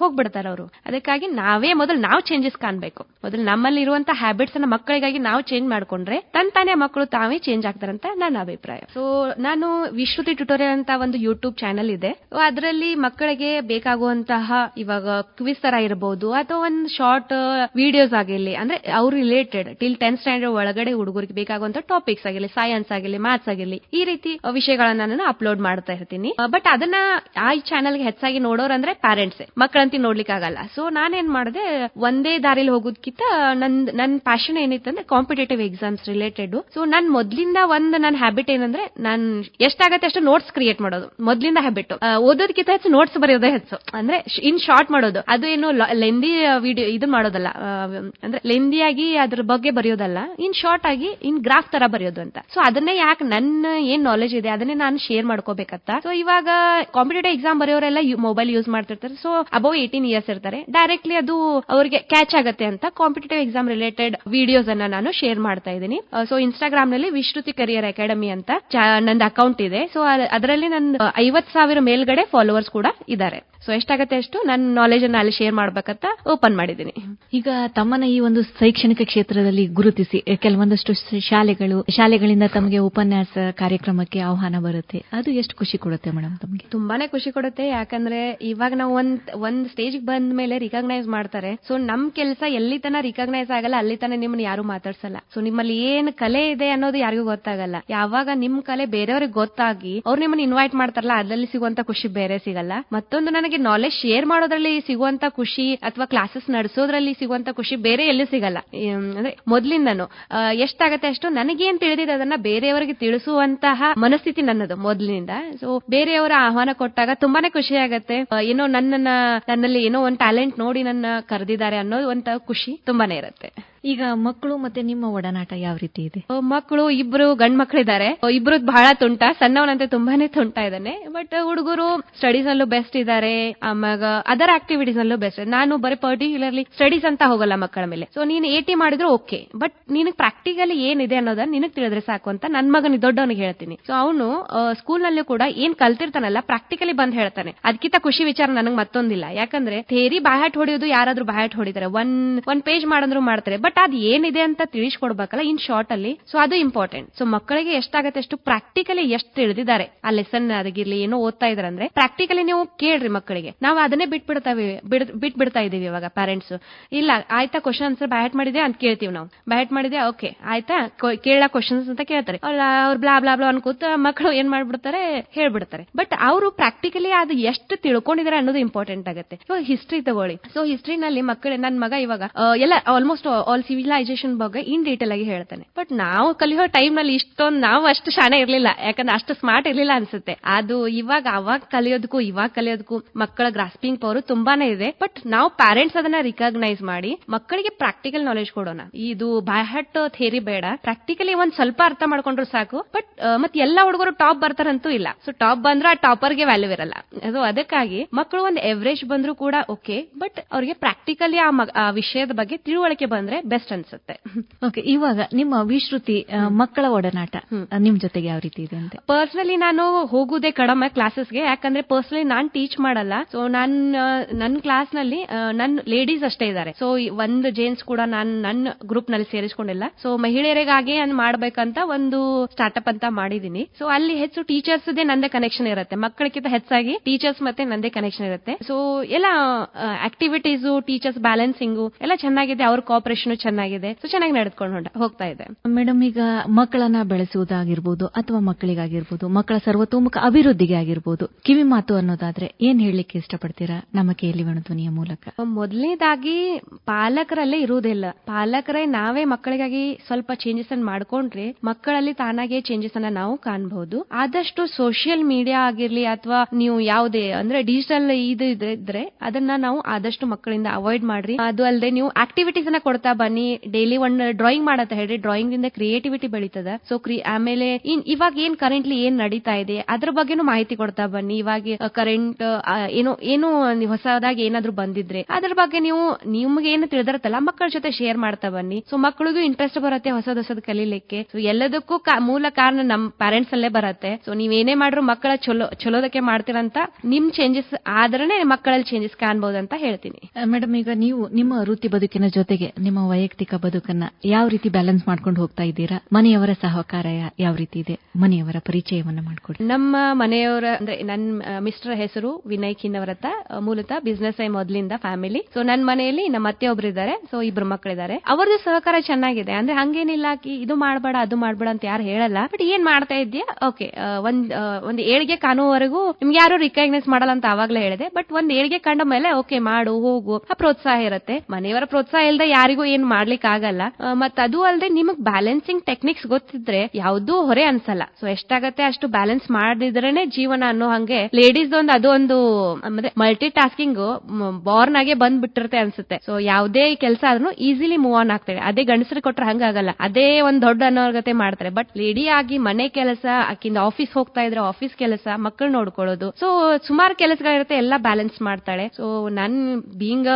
ಹೋಗ್ಬಿಡ್ತಾರೆ ಅವರು ಅದಕ್ಕಾಗಿ ನಾವೇ ಮೊದಲು ನಾವು ಚೇಂಜಸ್ ಕಾಣ್ಬೇಕು. ಮೊದಲು ನಮ್ಮಲ್ಲಿ ಇರುವಂತಹ ಹ್ಯಾಬಿಟ್ಸ್ ಅನ್ನ ಮಕ್ಕಳಿಗಾಗಿ ನಾವು ಚೇಂಜ್ ಮಾಡ್ಕೊಂಡ್ರೆ ತಂತಾನೆ ಮಕ್ಕಳು ತಾವೇ ಚೇಂಜ್ ಆಗ್ತಾರಂತ ನನ್ನ ಅಭಿಪ್ರಾಯ. ಸೊ ನಾನು ವಿಶ್ರುತಿ ಟ್ಯುಟೋರಿಯಲ್ ಅಂತ ಒಂದು ಯೂಟ್ಯೂಬ್ ಚಾನೆಲ್ ಇದೆ. ಅದರಲ್ಲಿ ಮಕ್ಕಳಿಗೆ ಬೇಕಾಗುವಂತಹ ಇವಾಗ ಕ್ವಿಸ್ ತರ ಇರಬಹುದು ಅಥವಾ ಒಂದು ಶಾರ್ಟ್ ವಿಡಿಯೋಸ್ ಆಗಿರಲಿ, ಅಂದ್ರೆ ಅವ್ರು ರಿಲೇಟೆಡ್ ಟಿಲ್ ಟೆಂತ್ ಸ್ಟ್ಯಾಂಡರ್ಡ್ ಒಳಗಡೆ ಹುಡುಗರಿಗೆ ಬೇಕಾಗುವಂತ ಟಾಪಿಕ್ಸ್ ಆಗಿರಲಿ ಸೈನ್ಸ್ ಆಗಿರಲಿ ಮ್ಯಾಥ್ಸ್ ಆಗಿರಲಿ, ಈ ರೀತಿ ವಿಷಯಗಳನ್ನ ನಾನು ಅಪ್ಲೋಡ್ ಮಾಡ್ತಾ ಇರ್ತೀನಿ. ಬಟ್ ಅದನ್ನ ಆ ಚಾನೆಲ್ಗೆ ಹೆಚ್ಚಾಗಿ ನೋಡೋರು ಅಂದ್ರೆ ಪ್ಯಾರೆಂಟ್ಸ್ ಮಕ್ಕಳಂತಿ ನೋಡ್ಲಿಕ್ಕೆ ಆಗಲ್ಲ. ಸೊ ನಾನೇನ್ ಮಾಡಿದೆ, ಒಂದೇ ದಾರಿಲಿ ಹೋಗೋದ್ಕಿಂತ ನನ್ ನನ್ ಪ್ಯಾಷನ್ ಏನಿತ್ತಂದ್ರೆ ಕಾಂಪಿಟೇಟಿವ್ ಎಕ್ಸಾಮ್ಸ್ ರಿಲೇಟೆಡ್ ಸೊ ನನ್ ಮೊದ್ಲಿಂದ ಒಂದ್ ನನ್ನ ಹ್ಯಾಬಿಟ್ ಏನಂದ್ರೆ, ನಾನ್ ಎಷ್ಟಾಗತ್ತೆ ಅಷ್ಟು ನೋಟ್ಸ್ ಕ್ರಿಯೇಟ್ ಮಾಡೋದು. ಮೊದ್ಲಿಂದ ಹ್ಯಾಬಿಟ್ ಓದೋದಕ್ಕಿಂತ ಹೆಚ್ಚು ನೋಟ್ಸ್ ಬರೆಯೋದೇ ಹೆಚ್ಚು. ಅಂದ್ರೆ ಇನ್ ಶಾರ್ಟ್ ಮಾಡೋದು. ಅದು ಏನು ಲೆಂದಿ ವಿಡಿಯೋ ಇದು ಮಾಡೋದಲ್ಲ. ಅಂದ್ರೆ ಲೆಂದಿಯಾಗಿ ಅದ್ರ ಬಗ್ಗೆ ಬರೆಯೋದಲ್ಲ. ಇನ್ ಶಾರ್ಟ್ ಆಗಿ ಇನ್ ಗ್ರಾಫ್ ತರ ಬರೆಯೋದು ಅಂತ. ಸೊ ಅದನ್ನೇ ಯಾಕೆ ನನ್ನ ಏನ್ ನಾಲೆಜ್ ಇದೆ, ಅದನ್ನೇ ನಾನು ಶೇರ್ ಮಾಡ್ಕೋಬೇಕಂತ. ಸೊ ಇವಾಗ ಕಾಂಪಿಟೇಟಿವ್ ಎಕ್ಸಾಮ್ ಬರೆಯೋರೆಲ್ಲ ಮೊಬೈಲ್ ಯೂಸ್ ಮಾಡ್ತಿರ್ತಾರೆ. ಸೊ ಅಬೌವ್ ಏಟೀನ್ ಇಯರ್ಸ್ ಇರ್ತಾರೆ. ಡೈರೆಕ್ಟ್ಲಿ ಅದು ಅವರಿಗೆ ಕ್ಯಾಚ್ ಆಗುತ್ತೆ ಅಂತ ಕಾಂಪಿಟೇಟಿವ್ ಎಕ್ಸಾಮ್ ರಿಲೇಟೆಡ್ ವಿಡಿಯೋಸ್ ಅನ್ನ ನಾನು ಶೇರ್ ಮಾಡ್ತಾ ಇದ್ದೀನಿ. ಸೊ ಇನ್ಸ್ಟಾಗ್ರಾಮ್ನಲ್ಲಿ ವಿಶ್ರುತಿ ಕರಿಯರ್ ಅಕಾಡೆಮಿ ಅಂತ ನಂದು ಅಕೌಂಟ್ ಇದೆ. ಸೊ ಅದರಲ್ಲಿ ನನ್ನ ಐವತ್ ಸಾವಿರ ಮೇಲ್ಗಡೆ ಫಾಲೋವರ್ಸ್ ಕೂಡ ಇದ್ದಾರೆ. ಸೊ ಎಷ್ಟಾಗತ್ತೆ ಅಷ್ಟು ನನ್ನ ನಾಲೆಜ್ ಅನ್ನ ಅಲ್ಲಿ ಶೇರ್ ಮಾಡ್ಬೇಕಂತ ಓಪನ್ ಮಾಡಿದ್ದೀನಿ. ಈಗ ತಮ್ಮನ ಈ ಒಂದು ಶೈಕ್ಷಣಿಕ ಕ್ಷೇತ್ರದಲ್ಲಿ ಗುರುತಿಸಿ ಕೆಲವೊಂದಷ್ಟು ಶಾಲೆಗಳು ಶಾಲೆಗಳಿಂದ ತಮಗೆ ಉಪನ್ಯಾಸ ಕಾರ್ಯಕ್ರಮಕ್ಕೆ ಆಹ್ವಾನ ಬರುತ್ತೆ. ಅದು ಎಷ್ಟು ಖುಷಿ ಕೊಡುತ್ತೆ ಮೇಡಮ್ ತಮಗೆ? ತುಂಬಾನೇ ಖುಷಿ ಕೊಡುತ್ತೆ. ಯಾಕಂದ್ರೆ ಇವಾಗ ನಾವು ಒಂದ್ ಒಂದ್ ಸ್ಟೇಜ್ ಬಂದ ಮೇಲೆ ರಿಕಗ್ನೈಸ್ ಮಾಡ್ತಾರೆ. ಸೊ ನಮ್ ಕೆಲಸ ಎಲ್ಲಿ ತನ ರಿಕಗ್ನೈಸ್ ಆಗಲ್ಲ ಅಲ್ಲಿ ತನ ನಿಮ್ಮನ್ನ ಯಾರು ಮಾತಾಡ್ಸಲ್ಲ. ಸೊ ನಿಮ್ಮಲ್ಲಿ ಏನ್ ಕಲೆ ಇದೆ ಅನ್ನೋದು ಯಾರಿಗೂ ಗೊತ್ತಾಗಲ್ಲ. ಯಾವಾಗ ನಿಮ್ ಕಲೆ ಬೇರೆಯವ್ರಿಗೆ ಗೊತ್ತಾಗಿ ಅವ್ರು ನಿಮ್ಮನ್ನ ಇನ್ವೈಟ್ ಮಾಡ್ತಾರಲ್ಲ ಅದ್ರಲ್ಲಿ ಸಿಗುವಂತ ಖುಷಿ ಬೇರೆ ಸಿಗಲ್ಲ. ಮತ್ತೊಂದು ನನಗೆ ನಾಲೆಜ್ ಶೇರ್ ಮಾಡೋದ್ರಲ್ಲಿ ಸಿಗುವಂತ ಖುಷಿ ಅಥವಾ ಕ್ಲಾಸಸ್ ನಡೆಸೋದ್ರಲ್ಲಿ ಸಿಗುವಂತ ಖುಷಿ ಬೇರೆ ಎಲ್ಲೂ ಸಿಗಲ್ಲ. ಅಂದ್ರೆ ಮೊದ್ಲಿಂದನು ಎಷ್ಟಾಗತ್ತೆ ಅಷ್ಟು ನನಗೇನ್ ತಿಳಿದಿದೆ ಅದನ್ನ ಬೇರೆಯವರಿಗೆ ತಿಳಿಸುವಂತಹ ಮನಸ್ಥಿತಿ ನನ್ನದು ಮೊದ್ಲಿನಿಂದ. ಸೊ ಬೇರೆಯವರ ಆಹ್ವಾನ ಕೊಟ್ಟಾಗ ತುಂಬಾನೇ ಖುಷಿ ಆಗತ್ತೆ. ಏನೋ ನನ್ನನ್ನ, ನನ್ನಲ್ಲಿ ಏನೋ ಒಂದು ಟ್ಯಾಲೆಂಟ್ ನೋಡಿ ನನ್ನ ಕರೆದಿದ್ದಾರೆ ಅನ್ನೋ ಒಂದು ಖುಷಿ ತುಂಬಾನೇ ಇರುತ್ತೆ. ಈಗ ಮಕ್ಕಳು ಮತ್ತೆ ನಿಮ್ಮ ಒಡನಾಟ ಯಾವ ರೀತಿ ಇದೆ? ಮಕ್ಕಳು, ಇಬ್ರು ಗಂಡ್ ಮಕ್ಕಳಿದ್ದಾರೆ ಇಬ್ರು ಬಹಳ ತುಂಟ, ಸಣ್ಣವನಂತೆ ತುಂಬಾನೇ ತುಂಟ ಇದ್ದಾನೆ. ಬಟ್ ಹುಡುಗರು ಸ್ಟಡೀಸ್ ಅಲ್ಲೂ ಬೆಸ್ಟ್ ಇದ್ದಾರೆ. ಆಮ್ಯಾಗ ಅದರ್ ಆಕ್ಟಿವಿಟೀಸ್ ಅಲ್ಲೂ ಬೆಸ್ಟ್ ನಾನು ಬರೀ ಪರ್ಟಿಕ್ಯುಲರ್ಲಿ ಸ್ಟಡೀಸ್ ಅಂತ ಹೋಗಲ್ಲ ಮಕ್ಕಳ ಮೇಲೆ. ಸೊ ನೀನು ಏಟಿ ಮಾಡಿದ್ರು ಓಕೆ ಬಟ್ ನಿನಗೆ ಪ್ರಾಕ್ಟಿಕಲಿ ಏನಿದೆ ಅನ್ನೋದನ್ನ ನಿನಗೆ ತಿಳಿದ್ರೆ ಸಾಕು ಅಂತ ನನ್ ಮಗನ ದೊಡ್ಡವನಿಗೆ ಹೇಳ್ತೀನಿ. ಸೊ ಅವನು ಸ್ಕೂಲ್ ನಲ್ಲೂ ಕೂಡ ಏನ್ ಕಲ್ತಿರ್ತಾನಲ್ಲ ಪ್ರಾಕ್ಟಿಕಲಿ ಬಂದ್ ಹೇಳ್ತಾನೆ. ಅದಕ್ಕಿಂತ ಖುಷಿ ವಿಚಾರ ನನಗೆ ಮತ್ತೊಂದಿಲ್ಲ. ಯಾಕಂದ್ರೆ, ಥೇರಿ ಬಾಯಾಟ್ ಹೊಡೆಯೋದು ಯಾರಾದ್ರೂ ಬಾಯಾಟ್ ಹೊಡಿತಾರೆ. ಒನ್ ಒನ್ ಪೇಜ್ ಮಾಡಂದ್ರು ಮಾಡ್ತಾರೆ. ಬಟ್ ಅದ್ ಏನಿದೆ ಅಂತ ತಿಳಿಸ್ಕೊಡ್ಬೇಕಲ್ಲ ಇನ್ ಶಾರ್ಟ್ ಅಲ್ಲಿ? ಸೊ ಅದು ಇಂಪಾರ್ಟೆಂಟ್ ಸೊ ಮಕ್ಕಳಿಗೆ ಎಷ್ಟಾಗತ್ತೆ ಅಷ್ಟು ಪ್ರಾಕ್ಟಿಕಲಿ ಎಷ್ಟು ತಿಳಿದಿದ್ದಾರೆ? ಆ ಲೆಸನ್ ಅದಾಗಿರ್ಲಿ ಏನೋ ಓದ್ತಾ ಇದಾರೆ ಅಂದ್ರೆ ಪ್ರಾಕ್ಟಿಕಲಿ ನೀವು ಕೇಳ್ರಿ ಮಕ್ಕಳಿಗೆ. ನಾವು ಅದನ್ನೇ ಬಿಟ್ಬಿಡ್ತಾವೆ ಬಿಟ್ ಬಿಡ್ತಾ ಇದೀವಿ ಇವಾಗ ಪೇರೆಂಟ್ಸ್ ಇಲ್ಲ, ಆಯ್ತಾ ಕ್ವಶನ್ ಆನ್ಸರ್ ಬ್ಯಾಟ್ ಮಾಡಿದೆ ಅಂತ ಕೇಳ್ತೀವಿ ನಾವು. ಬ್ಯಾಟ್ ಮಾಡಿದೆ ಓಕೆ ಆಯ್ತಾ? ಕೇಳ ಕ್ವಶನ್ಸ್ ಅಂತ ಕೇಳ್ತಾರೆ. ಅವ್ರು ಬ್ಲಾ ಬ್ಲಾ ಬ್ಲಾ ಅನ್ಕೋತ ಮಕ್ಕಳು ಏನ್ ಮಾಡ್ಬಿಡ್ತಾರೆ? ಹೇಳ್ಬಿಡ್ತಾರೆ. ಬಟ್ ಅವರು ಪ್ರಾಕ್ಟಿಕಲಿ ಅದು ಎಷ್ಟು ತಿಳ್ಕೊಂಡಿದ್ದಾರೆ ಅನ್ನೋದು ಇಂಪಾರ್ಟೆಂಟ್ ಆಗುತ್ತೆ. ಇವಾಗ ಹಿಸ್ಟ್ರಿ ತಗೊಳ್ಳಿ. ಸೊ ಹಿಸ್ಟ್ರಿನಲ್ಲಿ ಮಕ್ಕಳು ನನ್ನ ಮಗ ಇವಾಗ ಎಲ್ಲ ಆಲ್ಮೋಸ್ಟ್ ಆಲ್ ಸಿವಿಲೈಸೇಷನ್ ಬಗ್ಗೆ ಇನ್ ಡೀಟೇಲ್ ಆಗಿ ಹೇಳ್ತಾನೆ. ಬಟ್ ನಾವು ಕಲಿಯೋ ಟೈಮ್ನಲ್ಲಿ ಇಷ್ಟೊಂದು ನಾವು ಅಷ್ಟು ಶಾಣೆ ಇರ್ಲಿಲ್ಲ. ಯಾಕಂದ್ರೆ ಅಷ್ಟು ಸ್ಮಾರ್ಟ್ ಇರ್ಲಿಲ್ಲ ಅನ್ಸುತ್ತೆ. ಅದು ಇವಾಗ, ಅವಾಗ ಕಲಿಯೋದಕ್ಕೂ, ಇವಾಗ ಕಲಿಯೋದಕ್ಕೂ ಮಕ್ಕಳ ಗ್ರಾಸ್ಪಿಂಗ್ ಪವರ್ ತುಂಬಾನೇ ಇದೆ. ಬಟ್ ನಾವು ಪ್ಯಾರೆಂಟ್ಸ್ ಅದನ್ನ ರಿಕಗ್ನೈಸ್ ಮಾಡಿ ಮಕ್ಕಳಿಗೆ ಪ್ರಾಕ್ಟಿಕಲ್ ನಾಲೆಜ್ ಕೊಡೋಣ. ಇದು ಬಾಯ್ಹಟ್ ಥೇರಿ ಬೇಡ. ಪ್ರಾಕ್ಟಿಕಲಿ ಒಂದ್ ಸ್ವಲ್ಪ ಅರ್ಥ ಮಾಡ್ಕೊಂಡ್ರು ಸಾಕು. ಬಟ್ ಮತ್ತೆ ಎಲ್ಲ ಹುಡುಗರು ಟಾಪ್ ಬರ್ತಾರಂತೂ ಇಲ್ಲ. ಸೊ ಟಾಪ್ ಬಂದ್ರೆ ಆ ಟಾಪರ್ಗೆ ವ್ಯಾಲ್ಯೂ ಇರಲ್ಲ. ಅದು ಅದಕ್ಕಾಗಿ ಮಕ್ಕಳು ಒಂದು ಎವರೇಜ್ ಬಂದ್ರು ಕೂಡ ಓಕೆ ಬಟ್ ಅವ್ರಿಗೆ ಪ್ರಾಕ್ಟಿಕಲಿ ಆ ವಿಷಯದ ಬಗ್ಗೆ ತಿಳುವಳಿಕೆ ಬಂದ್ರೆ ಬೆಸ್ಟ್ ಅನ್ಸುತ್ತೆ. ಓಕೆ ಇವಾಗ ನಿಮ್ಮ ವಿಶ್ರುತಿ ಮಕ್ಕಳ ಒಡನಾಟ ನಿಮ್ ಜೊತೆಗೆ ಯಾವ ರೀತಿ ಇದೆ ಅಂತ? ಪರ್ಸನಲಿ ನಾನು ಹೋಗುದೇ ಕಡಮೆ ಕ್ಲಾಸಸ್ಗೆ ಯಾಕಂದ್ರೆ ಪರ್ಸನಲಿ ನಾನ್ ಟೀಚ್ ಮಾಡಲ್ಲ. ಸೊ ನಾನ್ ನನ್ನ ಕ್ಲಾಸ್ನಲ್ಲಿ ನನ್ನ ನನ್ ಲೇಡೀಸ್ ಅಷ್ಟೇ ಇದ್ದಾರೆ ಸೊ ಒಂದು ಜೇನ್ಸ್ ಕೂಡ ನಾನು ನನ್ನ ಗ್ರೂಪ್ನಲ್ಲಿ ಸೇರಿಸ್ಕೊಂಡಿಲ್ಲ. ಸೊ ಮಹಿಳೆಯರಿಗಾಗಿ ನಾನು ಮಾಡ್ಬೇಕಂತ ಒಂದು ಸ್ಟಾರ್ಟ್ಅಪ್ ಅಂತ ಮಾಡಿದೀನಿ. ಸೊ ಅಲ್ಲಿ ಹೆಚ್ಚು ಟೀಚರ್ಸ್ ನಂದೇ ಕನೆಕ್ಷನ್ ಇರುತ್ತೆ. ಮಕ್ಕಳಿಗಿಂತ ಹೆಚ್ಚಾಗಿ ಟೀಚರ್ಸ್ ಮತ್ತೆ ನಂದೇ ಕನೆಕ್ಷನ್ ಇರುತ್ತೆ. ಸೊ ಎಲ್ಲ ಆಕ್ಟಿವಿಟೀಸ್ ಟೀಚರ್ಸ್ ಬ್ಯಾಲೆನ್ಸಿಂಗು ಎಲ್ಲ ಚೆನ್ನಾಗಿದೆ. ಅವ್ರ ಕೋಪರೇಷನ್ ಚೆನ್ನಾಗಿದೆ. ಸೊ ಚೆನ್ನಾಗಿ ನಡೆದುಕೊಂಡು ಹೋಗ್ತಾ ಇದೆ. ಮೇಡಮ್ ಈಗ ಮಕ್ಕಳನ್ನ ಬೆಳೆಸುವುದಾಗಿರ್ಬೋದು ಅಥವಾ ಮಕ್ಕಳಿಗಾಗಿರ್ಬೋದು ಮಕ್ಕಳ ಸರ್ವತೋಮುಖ ಅಭಿವೃದ್ಧಿಗೆ ಆಗಿರ್ಬೋದು ಕಿವಿ ಮಾತು ಅನ್ನೋದಾದ್ರೆ ಏನ್ ಹೇಳಲಿಕ್ಕೆ ಇಷ್ಟಪಡ್ತೀರಾ? ನಮ್ಮ ಕೇಳಿ ಧ್ವನಿಯ ಮೂಲಕ. ಮೊದಲನೇದಾಗಿ ಪಾಲಕರಲ್ಲೇ ಇರುವುದಿಲ್ಲ. ಪಾಲಕರೇ ನಾವೇ ಮಕ್ಕಳಿಗಾಗಿ ಸ್ವಲ್ಪ ಚೇಂಜಸ್ ಅನ್ನು ಮಾಡ್ಕೊಂಡ್ರೆ ಮಕ್ಕಳಲ್ಲಿ ತಾನಾಗೆ ಚೇಂಜಸ್ ಅನ್ನ ನಾವು ಕಾಣಬಹುದು. ಆದಷ್ಟು ಸೋಷಿಯಲ್ ಮೀಡಿಯಾ ಆಗಿರ್ಲಿ ಅಥವಾ ನೀವು ಯಾವುದೇ ಅಂದ್ರೆ ಡಿಜಿಟಲ್ ಇದು ಇದ್ರೆ- ಇದ್ರೆ ಅದನ್ನ ನಾವು ಆದಷ್ಟು ಮಕ್ಕಳಿಂದ ಅವಾಯ್ಡ್ ಮಾಡ್ರಿ. ಅದು ಅಲ್ಲದೆ ನೀವು ಆಕ್ಟಿವಿಟೀಸ್ ಅನ್ನ ಕೊಡ್ತಾ ಬನ್ನಿ. ಡೈಲಿ ಒಂದು ಡ್ರಾಯಿಂಗ್ ಮಾಡತ್ತ ಹೇಳ್ರಿ. ಡ್ರಾಯಿಂಗ್ ಇಂದ ಕ್ರಿಯೇಟಿವಿಟಿ ಬೆಳೀತದ. ಸೊ ಆಮೇಲೆ ಇವಾಗ ಏನ್ ಕರೆಂಟ್ಲಿ ಏನ್ ನಡೀತಾ ಇದೆ, ಅದ್ರ ಬಗ್ಗೆನೂ ಮಾಹಿತಿ ಕೊಡ್ತಾ ಬನ್ನಿ. ಇವಾಗ ಕರೆಂಟ್ ಏನೋ ಏನೋ ಹೊಸದಾಗಿ ಏನಾದ್ರು ಬಂದಿದ್ರೆ, ಅದ್ರ ಬಗ್ಗೆ ನೀವು, ನಿಮ್ಗೆ ಏನು ತಿಳಿದಿರತ್ತಲ್ಲ, ಮಕ್ಕಳ ಜೊತೆ ಶೇರ್ ಮಾಡ್ತಾ ಬನ್ನಿ. ಸೊ ಮಕ್ಕಳಿಗೂ ಇಂಟ್ರೆಸ್ಟ್ ಬರುತ್ತೆ ಹೊಸದ್ ಹೊಸದ್ ಕಲೀಲಿಕ್ಕೆ. ಸೊ ಎಲ್ಲದಕ್ಕೂ ಮೂಲ ಕಾರಣ ನಮ್ ಪೇರೆಂಟ್ಸ್ ಅಲ್ಲೇ ಬರುತ್ತೆ. ಸೊ ನೀವೇನೇ ಮಾಡ್ರು ಮಕ್ಕಳ ಚಲೋ, ಚಲೋದಕ್ಕೆ ಮಾಡ್ತೀರಂತ, ನಿಮ್ ಚೇಂಜಸ್ ಆದ್ರೆ ಮಕ್ಕಳಲ್ಲಿ ಚೇಂಜಸ್ ಕಾಣಬಹುದು ಅಂತ ಹೇಳ್ತೀನಿ ಮೇಡಮ್ ಈಗ ನೀವು ನಿಮ್ಮ ವೃತ್ತಿ ಬದುಕಿನ ಜೊತೆಗೆ, ನಿಮ್ಮ ವೈಯಕ್ತಿಕ ಬದುಕನ್ನ ಯಾವ ರೀತಿ ಬ್ಯಾಲೆನ್ಸ್ ಮಾಡ್ಕೊಂಡು ಹೋಗ್ತಾ ಇದ್ದೀರಾ? ಮನೆಯವರ ಸಹಕಾರ ಯಾವ ರೀತಿ ಇದೆ? ಮನೆಯವರ ಪರಿಚಯವನ್ನ ಮಾಡ್ಕೊಡಿ. ನಮ್ಮ ಮನೆಯವರ ಅಂದ್ರೆ ನನ್ನ ಮಿಸ್ಟರ್ ಹೆಸರು ವಿನಯ್ ಕಿನ್ನವರತ್ತ. ಅಹ್, ಮೂಲತಃ ಬಿಸ್ನೆಸ್ ಐ ಮೊದಲಿಂದ ಫ್ಯಾಮಿಲಿ ಸೊ ನನ್ನ ಮನೆಯಲ್ಲಿ ನಮ್ಮ ಅತ್ತೆ ಒಬ್ರು ಇದ್ದಾರೆ. ಸೊ ಇಬ್ರು ಮಕ್ಕಳಿದ್ದಾರೆ ಅವ್ರದ್ದು ಸಹಕಾರ ಚೆನ್ನಾಗಿದೆ. ಅಂದ್ರೆ ಹಂಗೇನಿಲ್ಲ ಇದು ಮಾಡಬೇಡ ಅದು ಮಾಡಬೇಡ ಅಂತ ಯಾರು ಹೇಳಲ್ಲ. ಬಟ್ ಏನ್ ಮಾಡ್ತಾ ಇದ್ಯಾ ಓಕೆ ಒಂದ್ ಒಂದ್ ಏಳಿಗೆ ಕಾಣುವವರೆಗೂ ನಿಮ್ಗೆ ಯಾರು ರಿಕಗ್ನೈಸ್ ಮಾಡಲ್ಲ ಅಂತ ಅವಾಗ್ಲೇ ಹೇಳಿದೆ. ಬಟ್ ಒಂದ್ ಏಳಿಗೆ ಕಂಡ ಮೇಲೆ ಓಕೆ ಮಾಡು ಹೋಗು. ಆ ಪ್ರೋತ್ಸಾಹ ಇರುತ್ತೆ. ಮನೆಯವರ ಪ್ರೋತ್ಸಾಹ ಇಲ್ಲದೆ ಯಾರಿಗೂ ಏನ್ ಮಾಡ್ಲಿಕ್ಕೆ ಆಗಲ್ಲ. ಮತ್ ಅದು ಅಲ್ಲದೆ ನಿಮಗ್ ಬ್ಯಾಲೆನ್ಸಿಂಗ್ ಟೆಕ್ನಿಕ್ಸ್ ಗೊತ್ತಿದ್ರೆ ಯಾವ್ದೂ ಹೊರೆ ಅನ್ಸಲ್ಲ. ಸೊ ಎಷ್ಟಾಗತ್ತೆ ಅಷ್ಟು ಬ್ಯಾಲೆನ್ಸ್ ಮಾಡಿದ್ರೇನೆ ಜೀವನ ಅನ್ನೋ ಹಂಗೆ ಲೇಡೀಸ್ ಒಂದು ಅದು ಒಂದು, ಅಂದ್ರೆ ಮಲ್ಟಿ ಟಾಸ್ಕಿಂಗ್ ಬಾರ್ನ್ ಆಗಿ ಬಂದ್ ಬಿಟ್ಟಿರುತ್ತೆ ಅನ್ಸುತ್ತೆ. ಸೊ ಯಾವ್ದೇ ಕೆಲಸ ಆದ್ರೂ ಈಸಿಲಿ ಮೂವ್ ಆನ್ ಆಗ್ತಾರೆ ಅದೇ ಗಂಡಸರು ಕೊಟ್ರೆ ಹಂಗಾಗಲ್ಲ ಅದೇ ಒಂದ್ ದೊಡ್ಡ ಅನರ್ಹತೆ ಮಾಡ್ತಾರೆ. ಬಟ್ ಲೇಡಿ ಆಗಿ ಮನೆ ಕೆಲಸ, ಆಕಿಂದ ಆಫೀಸ್ ಹೋಗ್ತಾ ಇದ್ರೆ ಆಫೀಸ್ ಕೆಲಸ ಮಕ್ಕಳು ನೋಡ್ಕೊಳ್ಳೋದು. ಸೊ ಸುಮಾರು ಕೆಲಸಗಳಿರುತ್ತೆ, ಎಲ್ಲ ಬ್ಯಾಲೆನ್ಸ್ ಮಾಡ್ತಾಳೆ. ಸೊ ನನ್ ಬೀಂಗ್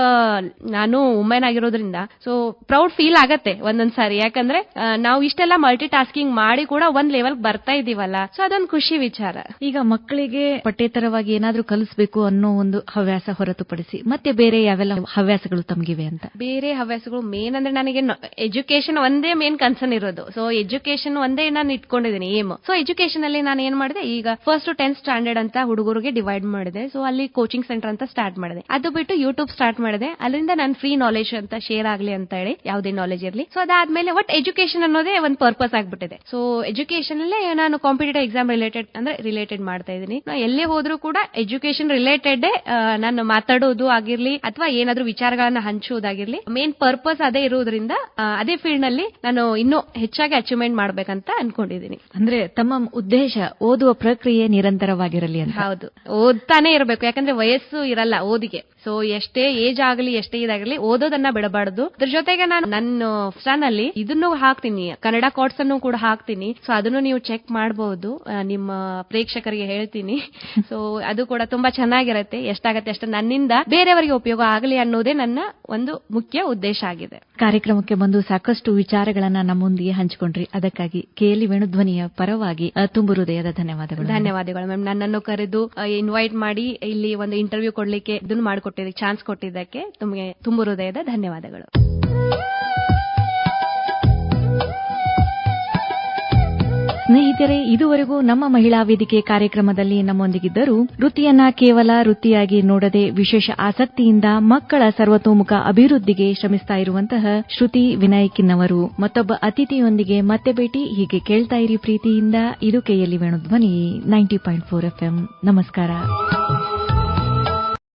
ನಾನು ವುಮೆನ್ ಆಗಿರೋದ್ರಿಂದ ಸೊ ಪ್ರೌಡ್ ಫೀಲ್ ಆಗತ್ತೆ ಒಂದೊಂದ್ ಸಾರಿ ಯಾಕಂದ್ರೆ ನಾವು ಇಷ್ಟೆಲ್ಲ ಮಲ್ಟಿ ಟಾಸ್ಕಿಂಗ್ ಮಾಡಿ ಕೂಡ ಒಂದ್ ಲೆವೆಲ್ ಬರ್ತಾ ಇದೀವಲ್ಲ. ಸೊ ಅದೊಂದು ಖುಷಿ ವಿಚಾರ. ಈಗ ಮಕ್ಕಳಿಗೆ ಪಠ್ಯೇತರವಾಗಿ ಏನಾದ್ರೂ ಕಲಿಸಬೇಕು ಅನ್ನೋ ಒಂದು ಹವ್ಯಾಸ ಹೊರತುಪಡಿಸಿ ಮತ್ತೆ ಬೇರೆ ಯಾವೆಲ್ಲ ಹವ್ಯಾಸಗಳು ತಮಗಿವೆ ಅಂತ? ಬೇರೆ ಹವ್ಯಾಸಗಳು ಮೇನ್ ಅಂದ್ರೆ ನನಗೆ ಎಜುಕೇಶನ್ ಒಂದೇ ಮೇನ್ ಕನ್ಸರ್ನ್ ಇರೋದು. ಸೊ ಎಜುಕೇಶನ್ ಒಂದೇ ನಾನು ಇಟ್ಕೊಂಡಿದ್ದೀನಿ ಏಮ್ ಸೊ ಎಜುಕೇಶನ್ ಅಲ್ಲಿ ನಾನು ಏನ್ ಮಾಡಿದೆ ಈಗ ಫಸ್ಟ್ ಟೆಂತ್ ಸ್ಟ್ಯಾಂಡರ್ಡ್ ಅಂತ ಹುಡುಗರಿಗೆ ಡಿವೈಡ್ ಮಾಡಿದೆ. ಸೊ ಅಲ್ಲಿ ಕೋಚಿಂಗ್ ಸೆಂಟರ್ ಅಂತ ಸ್ಟಾರ್ಟ್ ಮಾಡಿದೆ. ಅದು ಬಿಟ್ಟು ಯೂಟ್ಯೂಬ್ ಸ್ಟಾರ್ಟ್ ಮಾಡಿದೆ. ಅಲ್ಲಿಂದ ನಾನು ಫ್ರೀ ನಾಲೆಜ್ ಅಂತ ಶೇರ್ ಆಗ್ಲಿ ಅಂತ ಹೇಳಿ ಯಾವುದೇ ನಾಲೆಜ್ ಇರಲಿ. ಸೊ ಅದಾದ್ಮೇಲೆ ಒಟ್ ಎಜುಕೇಶನ್ ಅನ್ನೋದೇ ಒಂದು ಪರ್ಪಸ್ ಆಗ್ಬಿಟ್ಟಿದೆ. ಸೊ ಎಜುಕೇಶನ್ ಅಲ್ಲೇ ನಾನು ಕಾಂಪಿಟೇಟಿವ್ ಎಕ್ಸಾಮ್ ರಿಲೇಟೆಡ್ ಅಂದ್ರೆ ರಿಲೇಟೆಡ್ ಮಾಡ್ತಾ ಇದ್ದೀನಿ. ಎಲ್ಲೇ ಹೋದ್ರೂ ಕೂಡ ಎಜುಕೇಶನ್ ರಿಲೇಟೆಡ್ ನಾನು ಮಾತಾಡೋದು ಆಗಿರ್ಲಿ ಅಥವಾ ಏನಾದ್ರೂ ವಿಚಾರಗಳನ್ನ ಹಂಚುವುದಾಗಿರ್ಲಿ ಮೇನ್ ಪರ್ಪಸ್ ಅದೇ ಇರೋದ್ರಿಂದ ಅದೇ ಫೀಲ್ಡ್ನಲ್ಲಿ ನಾನು ಇನ್ನೂ ಹೆಚ್ಚಾಗಿ ಅಚೀವ್ಮೆಂಟ್ ಮಾಡ್ಬೇಕಂತ ಅನ್ಕೊಂಡಿದ್ದೀನಿ. ಅಂದ್ರೆ ತಮ್ಮ ಉದ್ದೇಶ ಓದುವ ಪ್ರಕ್ರಿಯೆ ನಿರಂತರವಾಗಿರಲಿ ಅಂತ. ಹೌದು. ಓದ್ತಾನೆ ಇರಬೇಕು. ಯಾಕಂದ್ರೆ ವಯಸ್ಸು ಇರಲ್ಲ ಓದಿಗೆ. ಸೊ ಎಷ್ಟೇ ಏಜ್ ಆಗಲಿ ಎಷ್ಟೇ ಇದಾಗಲಿ ಓದೋದನ್ನ ಬಿಡಬಾರ್ದು. ಅದ್ರ ಜೊತೆಗೆ ನಾನು ನನ್ನ ಫ್ಯಾನ್ ಅಲ್ಲಿ ಇದನ್ನು ಹಾಕ್ತೀನಿ. ಕನ್ನಡ ಕಾರ್ಡ್ಸ್ ಅನ್ನು ಕೂಡ ಹಾಕ್ತೀನಿ. ಸೊ ಅದನ್ನು ನೀವು ಚೆಕ್ ಮಾಡಬಹುದು ನಿಮ್ಮ ಪ್ರೇಕ್ಷಕರಿಗೆ ಹೇಳ್ತೀನಿ. *laughs* ಸೊ ಅದು ಕೂಡ ತುಂಬಾ ಚೆನ್ನಾಗಿರುತ್ತೆ. ಎಷ್ಟಾಗತ್ತೆ ಅಷ್ಟು ನನ್ನಿಂದ ಬೇರೆಯವರಿಗೆ ಉಪಯೋಗ ಆಗಲಿ ಅನ್ನೋದೇ ನನ್ನ ಒಂದು ಮುಖ್ಯ ಉದ್ದೇಶ ಆಗಿದೆ. ಕಾರ್ಯಕ್ರಮಕ್ಕೆ ಬಂದು ಸಾಕಷ್ಟು ವಿಚಾರಗಳನ್ನ ನಮ್ಮೊಂದಿಗೆ ಹಂಚಿಕೊಂಡ್ರಿ. ಅದಕ್ಕಾಗಿ ಕೇಳಿ ವೇಣುಧ್ವನಿಯ ಪರವಾಗಿ ತುಂಬು ಹೃದಯದ ಧನ್ಯವಾದಗಳು. ಧನ್ಯವಾದಗಳು ಮ್ಯಾಮ್. ನನ್ನನ್ನು ಕರೆದು ಇನ್ವೈಟ್ ಮಾಡಿ ಇಲ್ಲಿ ಒಂದು ಇಂಟರ್ವ್ಯೂ ಕೊಡ್ಲಿಕ್ಕೆ ಇದನ್ನು ಮಾಡಿಕೊಟ್ಟಿದ್ದಕ್ಕೆ ಚಾನ್ಸ್ ಕೊಟ್ಟಿದ್ದಕ್ಕೆ ನಿಮಗೆ ತುಂಬು ಹೃದಯದ ಧನ್ಯವಾದಗಳು. ಸ್ನೇಹಿತರೆ, ಇದುವರೆಗೂ ನಮ್ಮ ಮಹಿಳಾ ವೇದಿಕೆ ಕಾರ್ಯಕ್ರಮದಲ್ಲಿ ನಮ್ಮೊಂದಿಗಿದ್ದರು ವೃತ್ತಿಯನ್ನ ಕೇವಲ ವೃತ್ತಿಯಾಗಿ ನೋಡದೆ ವಿಶೇಷ ಆಸಕ್ತಿಯಿಂದ ಮಕ್ಕಳ ಸರ್ವತೋಮುಖ ಅಭಿವೃದ್ಧಿಗೆ ಶ್ರಮಿಸ್ತಾ ಇರುವಂತಹ ಶ್ರುತಿ ವಿನಾಯಕಿನ್ನವರು ಮತ್ತೊಬ್ಬ ಅತಿಥಿಯೊಂದಿಗೆ ಮತ್ತೆ ಭೇಟಿ, ಹೀಗೆ ಕೇಳ್ತಾ ಇರಿ ಪ್ರೀತಿಯಿಂದ ಇದು ಕೈಯಲ್ಲಿ Venudhwani, ninety point four FM ನಮಸ್ಕಾರ.